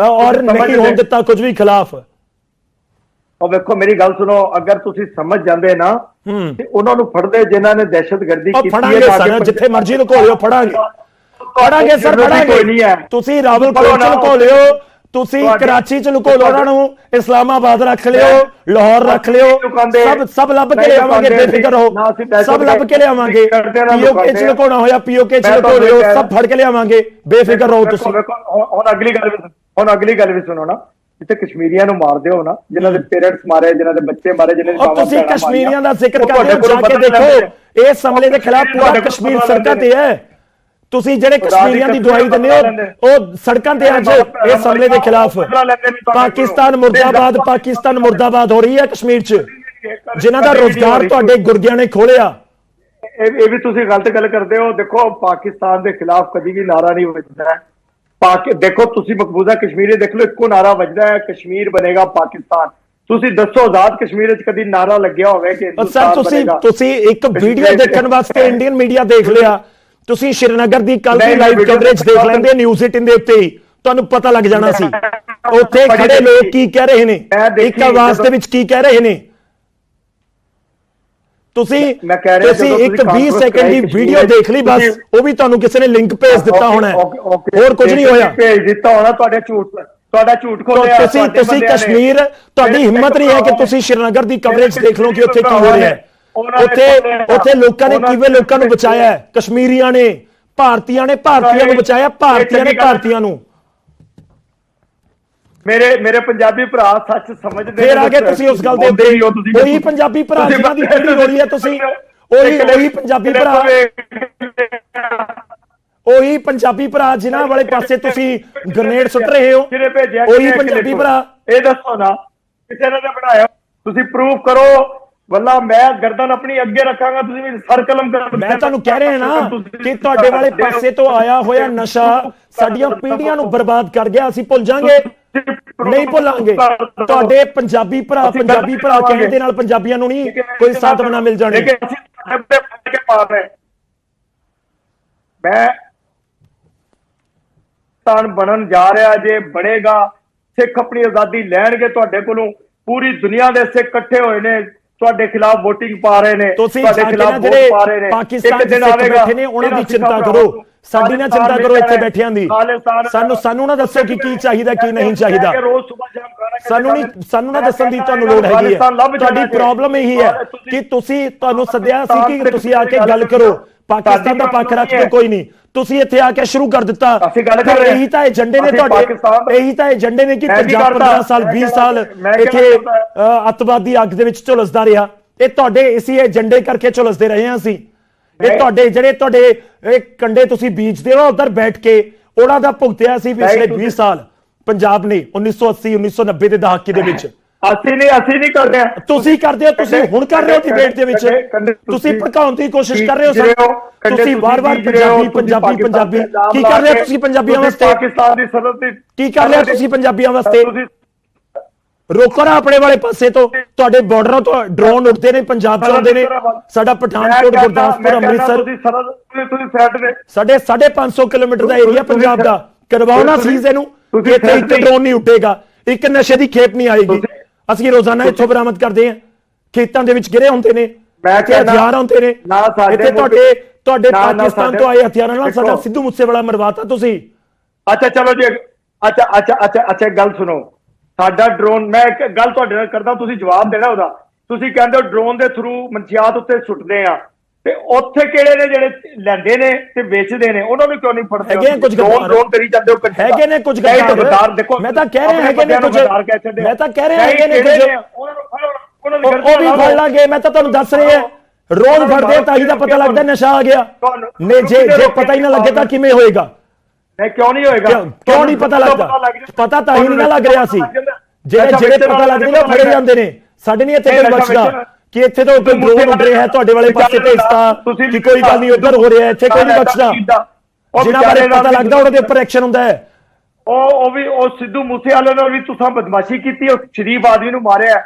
ਔਰ ਨਹੀਂ ਹੋਣ। ਦਿੱਤਾ ਕੁਝ ਵੀ ਖਿਲਾਫ ਉਹ ਵੇਖੋ ਮੇਰੀ ਗੱਲ ਸੁਣੋ ਅਗਰ ਤੁਸੀਂ ਸਮਝ ਜਾਂਦੇ ਨਾ ਹੂੰ। ਤੇ ਉਹਨਾਂ ਨੂੰ ਫੜਦੇ ਜਿਨ੍ਹਾਂ ਨੇ ਦਹਿਸ਼ਤਗਰਦੀ ਕੀਤੀ ਤਾਂ ਕਿ ਜਿੱਥੇ ਮਰਜ਼ੀ ਲੁਕੋ ਲਿਓ ਫੜਾਂਗੇ। ਫੜਾਂਗੇ ਸਰ ਜ਼ਰੂਰਤ ਹੀ ਕੋਈ ਨਹੀਂ ਹੈ। ਫੜਾਂਗੇ ਤੁਸੀਂ ਫੜੋ ਚ ਨਾ। ਲੁਕੋ ਲਿਓ ਤੁਸੀਂ ਕਰਾਚੀ ਚ ਲੁਕੋ ਉਹਨਾਂ ਨੂੰ ਇਸਲਾਮਾਬਾਦ ਰੱਖ ਲਿਓ ਲਾਹੌਰ ਰੱਖ ਲਿਓ ਸਭ ਸਭ ਲੱਭ ਕੇ ਲਿਆਵਾਂਗੇ ਬੇਫਿਕਰ ਹੋ ਸਭ ਲੱਭ ਕੇ ਲਿਆਵਾਂਗੇ। ਪੀਓਕੇ ਚ। ਲੁਕਾਉਣਾ ਹੋਇਆ ਪੀਓਕੇ ਚ ਲੁਕੋ ਲਿਓ ਸਭ ਫੜ ਕੇ ਲਿਆਵਾਂਗੇ। ਬੇਫਿਕਰ ਰਹੋ ਤੁਸੀਂ। ਹੁਣ- ਹੁਣ ਅਗਲੀ ਗੱਲ ਵੀ ਹੁਣ ਅਗਲੀ ਗੱਲ ਵੀ ਸੁਣੋ ਨਾ। ਜਿੱਥੇ ਕਸ਼ਮੀਰੀਆਂ ਨੂੰ ਮਾਰਦੇ ਹੋ ਨਾ ਜਿਨ੍ਹਾਂ ਦੇ ਪੇਰੈਂਟਸ ਮਾਰੇ ਜਿਨ੍ਹਾਂ ਦੇ ਬੱਚੇ ਮਾਰੇ ਜਿਨ੍ਹਾਂ ਦੀ ਤੁਸੀਂ ਕਸ਼ਮੀਰੀਆਂ ਦਾ ਜ਼ਿਕਰ ਕਰਦੇ ਹੋ ਜਾ ਕੇ ਦੇਖੋ ਇਸ ਹਮਲੇ ਦੇ ਖਿਲਾਫ ਪੂਰਾ ਕਸ਼ਮੀਰ ਸੜਕਾਂ ਤੇ ਹੈ। ਤੁਸੀਂ ਜਿਹੜੇ ਕਸ਼ਮੀਰੀਆਂ ਦੀ ਦਵਾਈ ਦਿੰਦੇ ਹੋ ਉਹ ਸੜਕਾਂ ਤੇ ਅੱਜ ਇਸ ਹਮਲੇ ਦੇ ਖਿਲਾਫ ਪਾਕਿਸਤਾਨ ਮੁਰਦਾਬਾਦ ਪਾਕਿਸਤਾਨ ਮੁਰਦਾਬਾਦ ਹੋ ਰਹੀ ਹੈ ਕਸ਼ਮੀਰ 'ਚ ਜਿਨ੍ਹਾਂ ਦਾ ਰੋਜ਼ਗਾਰ ਤੁਹਾਡੇ ਗੁਰਗਿਆਂ ਨੇ ਖੋਲਿਆ ਇਹ ਵੀ ਤੁਸੀਂ ਗਲਤ ਗੱਲ ਕਰਦੇ ਹੋ। ਦੇਖੋ ਪਾਕਿਸਤਾਨ ਦੇ ਖਿਲਾਫ ਕਦੀ ਵੀ ਨਾਰਾ ਨਹੀਂ ਵੱਜਦਾ। ਪਾਕ ਦੇਖੋ ਤੁਸੀਂ ਮਕਬੂਜ਼ਾ ਕਸ਼ਮੀਰੀ ਦੇਖ ਲਓ ਇੱਕੋ ਨਾਰਾ ਵੱਜਦਾ ਹੈ ਕਸ਼ਮੀਰ ਬਣੇਗਾ ਪਾਕਿਸਤਾਨ। ਤੁਸੀਂ ਦੱਸੋ ਆਜ਼ਾਦ ਕਸ਼ਮੀਰ ਵਿੱਚ ਕਦੀ ਨਾਰਾ ਲੱਗਿਆ ਹੋਵੇ ਕਿ ਸਰ ਤੁਸੀਂ? ਤੁਸੀਂ ਇੱਕ ਵੀਡੀਓ ਦੇਖਣ ਵਾਸਤੇ ਇੰਡੀਅਨ ਮੀਡੀਆ ਦੇਖ ਲਿਆ। ਤੁਸੀਂ ਸ਼੍ਰੀਨਗਰ ਦੀ ਕੱਲ ਦੀ ਲਾਈਵ ਕਵਰੇਜ ਦੇਖ ਲੈਂਦੇ ਨਿਊਜ਼ 18 ਦੇ ਉੱਤੇ ਹੀ। ਤੁਹਾਨੂੰ ਪਤਾ ਲੱਗ ਜਾਣਾ ਸੀ। ਉੱਥੇ ਖੜੇ ਲੋਕ। ਕੀ ਕਹਿ ਰਹੇ ਨੇ? ਇੱਕ ਆਵਾਜ਼ ਦੇ ਵਿੱਚ ਕੀ ਕਹਿ ਰਹੇ ਨੇ? ਤੁਸੀਂ ਮੈਂ ਕਹਿ ਰਿਹਾ ਤੁਸੀਂ ਇੱਕ ਤੁਸੀਂ 20 conference ਸੈਕਿੰਡ ਦੀ ਵੀਡੀਓ ਦੇਖ ਲਈ ਬਸ ਉਹ ਵੀ ਤੁਹਾਨੂੰ ਕਿਸੇ ਨੇ ਲਿੰਕ ਭੇਜ ਦਿੱਤਾ ਹੋਣਾ ਹੋਰ ਕੁਝ ਨਹੀਂ ਹੋਇਆ। ਭੇਜ ਦਿੱਤਾ ਹੋਣਾ ਤੁਹਾਡੇ ਝੂਠ ਤੁਹਾਡਾ ਝੂਠ ਖੋਲਿਆ ਤੁਸੀਂ ਤੁਸੀਂ। ਕਸ਼ਮੀਰ ਤੁਹਾਡੀ ਹਿੰਮਤ ਨਹੀਂ ਹੈ ਕਿ ਤੁਸੀਂ ਸ਼੍ਰੀਨਗਰ ਦੀ ਕਵਰੇਜ ਦੇਖ ਲਓ ਕਿ ਉੱਥੇ ਕੀ ਹੋ ਰਿਹਾ ਹੈ। ਉੱਥੇ। ਉੱਥੇ ਲੋਕਾਂ ਨੇ ਕਿਵੇਂ ਲੋਕਾਂ ਨੂੰ ਬਚਾਇਆ ਹੈ? ਕਸ਼ਮੀਰੀਆਂ ਨੇ ਭਾਰਤੀਆਂ ਨੇ ਭਾਰਤੀਆਂ ਨੂੰ ਬਚਾਇਆ ਭਾਰਤੀਆਂ ਨੇ ਭਾਰਤੀਆਂ ਨੂੰ। ਮੇਰੇ ਮੇਰੇ ਪੰਜਾਬੀ ਭਰਾ ਸੱਚ ਸਮਝਦੇ ਫੇਰ ਨੇ ਆ ਕੇ ਦੱਸੋ। ਤੁਸੀਂ ਉਸ ਗੱਲ ਦੇ ਤੁਸੀਂ ਉਹੀ ਪੰਜਾਬੀ ਭਰਾ ਜਿਨ੍ਹਾਂ ਦੀ ਹੋ ਰਹੀ ਹੈ ਤੁਸੀਂ? ਉਹੀ ਉਹੀ ਪੰਜਾਬੀ ਭਰਾ। ਉਹੀ ਪੰਜਾਬੀ ਭਰਾ ਜਿਨ੍ਹਾਂ ਵਾਲੇ ਪਾਸੇ ਤੁਸੀਂ ਗ੍ਰਨੇਡ ਸੁੱਟ ਰਹੇ ਹੋ। ਜਿਹਨੇ ਉਹੀ ਪੰਜਾਬੀ। ਭਰਾ। ਇਹ ਦੱਸੋ ਨਾ ਕਿਸੇ ਨੇ ਬਣਾਇਆ। ਤੁਸੀਂ ਪ੍ਰੂਫ ਕਰੋ ਵੱਲਾ ਮੈਂ ਗਰਦਨ ਆਪਣੀ ਅੱਗੇ ਰੱਖਾਂਗਾ ਤੁਸੀਂ ਵੀ ਸਰ ਕਲਮ ਕਰ ਮੈਂ ਤੁਹਾਨੂੰ ਕਹਿ ਰਿਹਾ ਨਾ ਕਿ ਤੁਹਾਡੇ ਵਾਲੇ ਪਾਸੇ ਤੋਂ ਆਇਆ ਹੋਇਆ ਨਸ਼ਾ ਸਾਡੀਆਂ ਪੀੜ੍ਹੀਆਂ ਨੂੰ ਬਰਬਾਦ ਕਰ ਗਿਆ ਅਸੀਂ ਭੁੱਲ ਜਾਾਂਗੇ। ਨਹੀਂ ਭੁੱਲਾਂਗੇ। ਤੁਹਾਡੇ ਪੰਜਾਬੀ ਭਰਾ ਪੰਜਾਬੀ ਭਰਾ। ਕਹਿਣ ਦੇ ਨਾਲ ਪੰਜਾਬੀਆਂ ਨੂੰ ਨਹੀਂ ਕੋਈ ਸਾਧਵਨਾ ਮਿਲ ਜਾਣੀ। ਮੈਂ ਤਾਂ ਬਣਨ ਜਾ ਰਿਹਾ ਜੇ ਬਣੇਗਾ ਸਿੱਖ ਆਪਣੀ ਆਜ਼ਾਦੀ ਲੈਣਗੇ ਤੁਹਾਡੇ ਕੋਲੋਂ। ਪੂਰੀ ਦੁਨੀਆ ਦੇ ਸਿੱਖ ਇਕੱਠੇ ਹੋਏ ਨੇ। ਤੁਹਾਡੇ ਖਿਲਾਫ VOTING ਪਾ ਰਹੇ ਨੇ ਤੁਸੀਂ ਤੁਹਾਡੇ ਖਿਲਾਫ ਵੋਟ ਪਾ ਰਹੇ ਨੇ। ਪਾਕਿਸਤਾਨ ਦੇ ਬੈਠੇ ਨੇ ਉਹਨਾਂ ਦੀ ਚਿੰਤਾ ਕਰੋ। ਸਾਡੀ ਨਾ ਚਿੰਤਾ ਕਰੋ ਇੱਥੇ ਬੈਠਿਆਂ ਦੀ। ਸਾਨੂੰ ਸਾਨੂੰ ਨਾ ਦੱਸੋ ਕਿ ਕੀ ਚਾਹੀਦਾ ਕੀ ਨਹੀਂ ਚਾਹੀਦਾ। ਸਾਨੂੰ ਨਹੀਂ। ਸਾਨੂੰ ਨਾ ਦੱਸਣ ਦੀ ਤੁਹਾਨੂੰ ਲੋੜ ਹੈਗੀ ਹੈ। ਤੁਹਾਡੀ। ਪ੍ਰੋਬਲਮ ਇਹੀ ਹੈ ਕਿ ਤੁਸੀਂ ਤੁਹਾਨੂੰ ਸੱਦਿਆ ਸੀ ਕਿ ਤੁਸੀਂ ਆ ਕੇ ਗੱਲ ਕਰੋ। ਪਾਕਿਸਤਾਨ ਦਾ ਪੱਖ ਰੱਖ ਕੇ ਕੋਈ ਨਹੀਂ। ਤੁਸੀਂ ਇੱਥੇ ਆ ਕੇ ਸ਼ੁਰੂ ਕਰ ਦਿੱਤਾ। ਅਸੀਂ ਗੱਲ ਕਰ ਫਿਰ ਰਹੇ ਹਾਂ। ਇਹੀ ਤਾਂ ਏਜੰਡੇ ਨੇ ਤੁਹਾਡੇ ਇਹੀ ਤਾਂ ਏਜੰਡੇ ਨੇ ਕਿ ਮੈਂ ਵੀ ਪੰਜਾਬ ਕਰਦਾ। 15 ਸਾਲ ਮੈਂ 20 ਕਹਿੰਦਾ- ਸਾਲ ਇੱਥੇ ਅੱਤਵਾਦੀ ਅੱਗ ਦੇ ਵਿੱਚ ਝੁਲਸਦਾ ਰਿਹਾ। ਇਹ ਤੁਹਾਡੇ ਇਸੇ ਏਜੰਡੇ ਕਰਕੇ ਝੁਲਸਦੇ ਰਹੇ ਹਾਂ ਅਸੀਂ। ਇਹ ਤੁਹਾਡੇ ਜਿਹੜੇ ਤੁਹਾਡੇ ਇਹ ਕੰਡੇ ਤੁਸੀਂ ਬੀਜਦੇ ਹੋ ਉਧਰ ਬੈਠ ਕੇ ਉਹਨਾਂ ਦਾ ਭੁਗਤਿਆ ਸੀ ਪਿਛਲੇ ਨਹੀਂ, ਤੁਸੀਂ- 20 ਸਾਲ। ਪੰਜਾਬ ਨੇ 1980 1990 ਦੇ ਦਹਾਕੇ ਦੇ ਵਿੱਚ। ਅਸੀਂ ਨਹੀਂ ਅਸੀਂ ਨਹੀਂ ਕਰਦੇ। ਤੁਸੀਂ ਕਰਦੇ ਹੋ ਤੁਸੀਂ ਹੁਣ ਕਰ ਰਹੇ ਹੋ ਡਿਬੇਟ ਦੇ ਵਿੱਚ? ਤੁਸੀਂ ਭੜਕਾਉਣ ਦੀ ਕੋਸ਼ਿਸ਼ ਕਰ ਰਹੇ ਹੋ ਸਾਨੂੰ? ਤੁਸੀਂ ਵਾਰ-ਵਾਰ ਪੰਜਾਬੀ ਪੰਜਾਬੀ ਪੰਜਾਬੀ ਕੀ ਕਰ ਰਹੇ ਹੋ ਤੁਸੀਂ ਪੰਜਾਬੀਆਂ ਵਾਸਤੇ? ਪਾਕਿਸਤਾਨ ਦੀ ਸਰਹੱਦ ਦੀ ਕੀ ਕਰ ਰਹੇ ਹੋ ਤੁਸੀਂ ਪੰਜਾਬੀਆਂ ਵਾਸਤੇ? ਰੋਕੋ ਨਾ ਆਪਣੇ ਵਾਲੇ ਪਾਸੇ ਤੋਂ। ਤੁਹਾਡੇ ਬਾਰਡਰਾਂ ਤੋਂ ਡਰੋਨ ਉੱਡਦੇ ਨੇ ਪੰਜਾਬ ਚ ਆਉਂਦੇ ਨੇ। ਸਾਡਾ ਪਠਾਨਕੋਟ ਗੁਰਦਾਸਪੁਰ ਅੰਮ੍ਰਿਤਸਰ। ਤੁਸੀਂ ਸਰਹੱਦ ਤੁਸੀਂ- ਤੁਸੀਂ ਸੈੱਟ ਦੇ ਸਾਡੇ 550 ਕਿਲੋਮੀਟਰ ਦਾ ਏਰੀਆ ਪੰਜਾਬ ਦਾ। ਕਰਵਾਓ ਨਾ ਸੀਜ਼ ਇਹਨੂੰ। ਇੱਥੇ ਇੱਕ ਡਰੋਨ ਨਹੀਂ ਉੱਡੇਗਾ। ਇੱਕ ਨਸ਼ੇ ਦੀ ਖੇਪ ਨਹੀਂ ਆਏਗੀ। ਅਸੀਂ ਰੋਜ਼ਾਨਾ ਇੱਥੋਂ ਬਰਾਮਦ ਕਰਦੇ ਹਾਂ। ਖੇਤਾਂ ਦੇ ਵਿੱਚ ਗਿਰੇ ਹੁੰਦੇ ਨੇ ਮੈਂ ਕਹਿੰਦਾ- ਹਥਿਆਰ ਹੁੰਦੇ ਨੇ। ਨਾ ਸਾਡੇ ਇੱਥੇ ਤੁਹਾਡੇ ਤੁਹਾਡੇ ਪਾਕਿਸਤਾਨ ਤੋਂ ਆਏ ਹਥਿਆਰਾਂ ਨਾਲ ਸਾਡਾ। ਸਿੱਧੂ ਮੂਸੇਵਾਲਾ ਮਰਵਾਤਾ ਤੁਸੀਂ। ਅੱਛਾ ਚਲੋ ਜੀ। ਅੱਛਾ ਅੱਛਾ ਅੱਛਾ ਅੱਛਾ ਗੱਲ ਸੁਣੋ। ਸਾਡਾ ਡਰੋਨ ਮੈਂ ਇੱਕ ਗੱਲ ਤੁਹਾਡੇ ਨਾਲ ਕਰਦਾ ਤੁਸੀਂ ਜਵਾਬ ਦੇਣਾ ਉਹਦਾ। ਤੁਸੀਂ ਕਹਿੰਦੇ ਹੋ ਡਰੋਨ ਦੇ ਥਰੂ ਮਨਸ਼ਿਆਤ ਉੱਤੇ ਸੁੱਟਦੇ ਆ। ਤੇ ਉੱਥੇ ਕਿਹੜੇ ਨੇ ਜਿਹੜੇ ਲੈਂਦੇ ਨੇ ਤੇ ਵੇਚਦੇ ਨੇ? ਉਹਨਾਂ ਨੂੰ ਕਿਉਂ ਨਹੀਂ ਫੜਦੇ? ਹੈਗੇ ਕੁਝ ਗੱਦਾਰ। ਡਰੋਨ ਕਰੀ ਜਾਂਦੇ ਹੋ ਹੈਗੇ ਨੇ ਕੁਝ ਗੱਦਾਰ। ਦੇਖੋ ਮੈਂ ਤਾਂ ਕਹਿ ਰਿਹਾ ਹੈਗੇ ਨੇ ਕੁਝ-। ਮੈਂ ਤਾਂ ਕਹਿ ਰਿਹਾ ਹੈਗੇ ਨੇ ਕੁਝ- ਉਹਨਾਂ ਨੂੰ ਫੜੋ ਉਹਨਾਂ ਦੀ ਉਹ ਵੀ ਫੜ ਲਾਂਗੇ ਮੈਂ ਤਾਂ ਤੁਹਾਨੂੰ ਦੱਸ ਰਿਹਾ। ਰੋਜ਼ ਫੜਦੇ ਤਾਂ ਹੀ ਤਾਂ ਪਤਾ ਲੱਗਦਾ ਨਸ਼ਾ ਆ ਗਿਆ। ਤੁਹਾਨੂੰ- ਨੇ ਜੇ ਜੇ ਪਤਾ ਹੀ ਨਾ ਲੱਗੇ ਤਾਂ ਕਿਵੇਂ ਹੋਏਗਾ? ਨਹੀਂ ਕਿਉਂ ਨਹੀਂ ਹੋਏਗਾ? ਕਿਉਂ ਨਹੀਂ ਪਤਾ ਲੱਗਦਾ? ਪਤਾ ਤਾਂ ਹੀ ਨਹੀਂ ਲੱਗ ਰਿਹਾ ਸੀ। ਜਿਹੜੇ ਜਿਹੜੇ ਪਤਾ ਲੱਗਦੇ ਨੇ ਫੜੇ ਜਾਂਦੇ ਨੇ। ਸਾਡੇ ਨਹੀਂ ਇੱਥੇ ਕੋਈ ਬਚਦਾ ਕਿ ਇੱਥੇ ਤਾਂ ਕੋਈ ਡਰੋਨ ਉੱਡ ਰਿਹਾ ਹੈ ਤੁਹਾਡੇ ਵਾਲੇ ਪਾਸੇ ਭੇਜਤਾ ਕਿ ਕੋਈ ਗੱਲ ਨਹੀਂ ਉੱਧਰ ਹੋ ਰਿਹਾ ਇੱਥੇ ਕੋਈ ਨਹੀਂ ਬਚਦਾ ਜਿਨ੍ਹਾਂ ਬਾਰੇ ਪਤਾ ਲੱਗਦਾ ਉਹਨਾਂ ਦੇ ਉੱਪਰ ਐਕਸ਼ਨ ਹੁੰਦਾ ਹੈ। ਉਹ ਉਹ ਵੀ ਉਹ ਸਿੱਧੂ ਮੂਸੇਵਾਲੇ ਨਾਲ ਵੀ ਤੁਸੀਂ ਬਦਮਾਸ਼ੀ ਕੀਤੀ ਉਹ ਸ਼ਰੀਫ ਆਦਮੀ ਨੂੰ ਮਾਰਿਆ।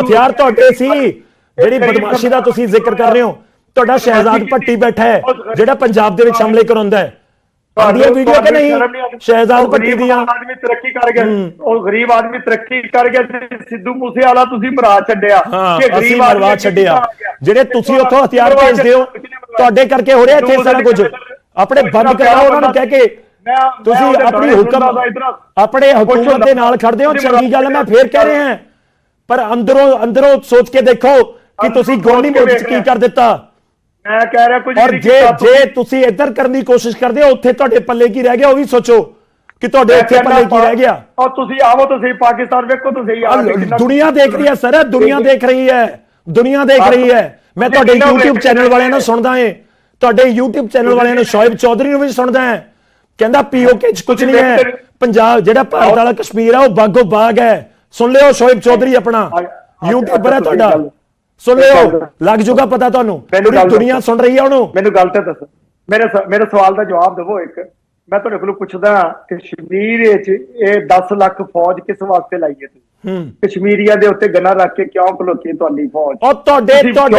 ਹਥਿਆਰ ਤੁਹਾਡੇ ਸੀ। ਜਿਹੜੀ ਬਦਮਾਸ਼ੀ ਦਾ ਤੁਸੀਂ ਜ਼ਿਕਰ ਕਰ ਰਹੇ ਹੋ। ਤੁਹਾਡਾ ਸ਼ਹਿਜ਼ਾਦ ਭੱਟੀ ਬੈਠਾ ਹੈ ਜਿਹੜਾ ਪੰਜਾਬ ਦੇ ਵਿੱਚ ਹਮਲੇ ਕਰਾਉਂਦਾ ਹੈ। ਆਉਂਦੀਆਂ ਵੀਡੀਓ ਕਿ ਨਹੀਂ? ਸ਼ਹਿਜ਼ਾਦ ਗਰੀਬ ਦੀਆਂ ਆਦਮੀ ਤਰੱਕੀ ਕਰ ਗਿਆ। ਉਹ ਗਰੀਬ ਆਦਮੀ ਤਰੱਕੀ ਕਰ ਗਿਆ ਸਿੱਧੂ ਮੂਸੇਵਾਲਾ ਤੁਸੀਂ ਮਰਾ ਛੱਡਿਆ। ਕਿ ਗਰੀਬ ਆਦਮੀ ਛੱਡਿਆ? ਜਿਹੜੇ ਤੁਸੀਂ ਉੱਥੋਂ ਹਥਿਆਰ ਭੇਜਦੇ ਹੋ ਤੁਹਾਡੇ ਕਰਕੇ ਹੋ ਰਿਹਾ ਇੱਥੇ ਸਾਰਾ ਕੁਝ। ਆਪਣੇ ਬੰਦ ਕਰਾਓ ਉਹਨਾਂ ਨੂੰ ਕਹਿ ਕੇ ਤੁਸੀਂ ਆਪਣੀ ਹੁਕਮ। ਆਪਣੇ ਹਕੂਮਤ ਦੇ ਨਾਲ ਖੜਦੇ ਹੋ ਚੰਗੀ ਗੱਲ ਮੈਂ ਫੇਰ ਕਹਿ ਰਿਹਾ ਪਰ ਅੰਦਰੋਂ ਅੰਦਰੋਂ ਸੋਚ ਕੇ ਦੇਖੋ ਕਿ ਤੁਸੀਂ ਗੋਲੀ ਮੁਲਕ ਚ ਕੀ ਕਰ ਦਿੱਤਾ। ਮੈਂ ਕਹਿ ਰਿਹਾ ਕੁਝ ਔਰ ਨਹੀਂ ਜੇ। ਜੇ ਤੁਸੀਂ। ਇੱਧਰ ਕਰਨ ਦੀ ਕੋਸ਼ਿਸ਼ ਕਰਦੇ ਹੋ ਉੱਥੇ ਤੁਹਾਡੇ ਪੱਲੇ ਕੀ ਰਹਿ ਗਿਆ ਉਹ ਵੀ ਸੋਚੋ ਕਿ ਤੁਹਾਡੇ ਇੱਥੇ ਪੱਲੇ ਕੀ ਰਹਿ ਗਿਆ। ਔਰ ਤੁਸੀਂ ਆਵੋ ਤੁਸੀਂ ਪਾਕਿਸਤਾਨ ਵੇਖੋ ਤੁਸੀਂ ਆ ਦੁਨੀਆ ਦੇਖ ਰਹੀ ਹੈ ਸਰ ਦੁਨੀਆ ਦੇਖ ਰਹੀ ਹੈ ਦੁਨੀਆ ਦੇਖ ਰਹੀ ਹੈ। ਮੈਂ ਤੁਹਾਡੇ YouTube ਚੈਨਲ ਵਾਲਿਆਂ ਨੂੰ ਸੁਣਦਾ ਹਾਂ। ਤੁਹਾਡੇ YouTube ਚੈਨਲ ਵਾਲਿਆਂ ਨੂੰ ਸ਼ੋਇਬ ਚੌਧਰੀ ਨੂੰ ਵੀ ਸੁਣਦਾ ਹਾਂ। ਕਹਿੰਦਾ ਪੀਓਕੇ ਚ ਕੁਝ ਨਹੀਂ ਹੈ। ਪੰਜਾਬ ਜਿਹੜਾ ਭਾਰਤ ਵਾਲਾ ਕਸ਼ਮੀਰ ਹੈ ਉਹ ਬਾਗੋ ਬਾਗ ਹੈ। ਸੁਣ ਲਿਓ ਸ਼ੋਇਬ ਚੌਧਰੀ ਆਪਣਾ। YouTuber ਹੈ ਤੁਹਾਡਾ। ਸੁਣ ਲਿਓ ਲੱਗ ਜੂਗਾ ਪਤਾ ਤੁਹਾਨੂੰ। ਪੂਰੀ ਦੁਨੀਆ ਸੁਣ ਰਹੀ ਹੈ ਉਹਨੂੰ। ਮੈਨੂੰ ਗੱਲ ਤੇ ਦੱਸੋ। ਮੇਰੇ ਮੇਰੇ ਸਵਾਲ ਦਾ ਜਵਾਬ ਦਿਵੋ ਇੱਕ। ਮੈਂ ਤੁਹਾਡੇ ਕੋਲੋਂ ਪੁੱਛਦਾ ਕਸ਼ਮੀਰ ਵਿੱਚ ਇਹ 10 ਲੱਖ ਫੌਜ ਕਿਸ ਵਾਸਤੇ ਲਾਈ ਹੈ ਤੁਸੀਂ? ਹੂੰ। ਕਸ਼ਮੀਰੀਆਂ ਦੇ ਉੱਤੇ ਗੰਨਾ ਰੱਖ ਕੇ ਕਿਉਂ ਖਲੋਤੀ ਤੁਹਾਡੀ ਫੌਜ? ਔਰ ਤੁਹਾਡੇ ਤੁਹਾਡੇ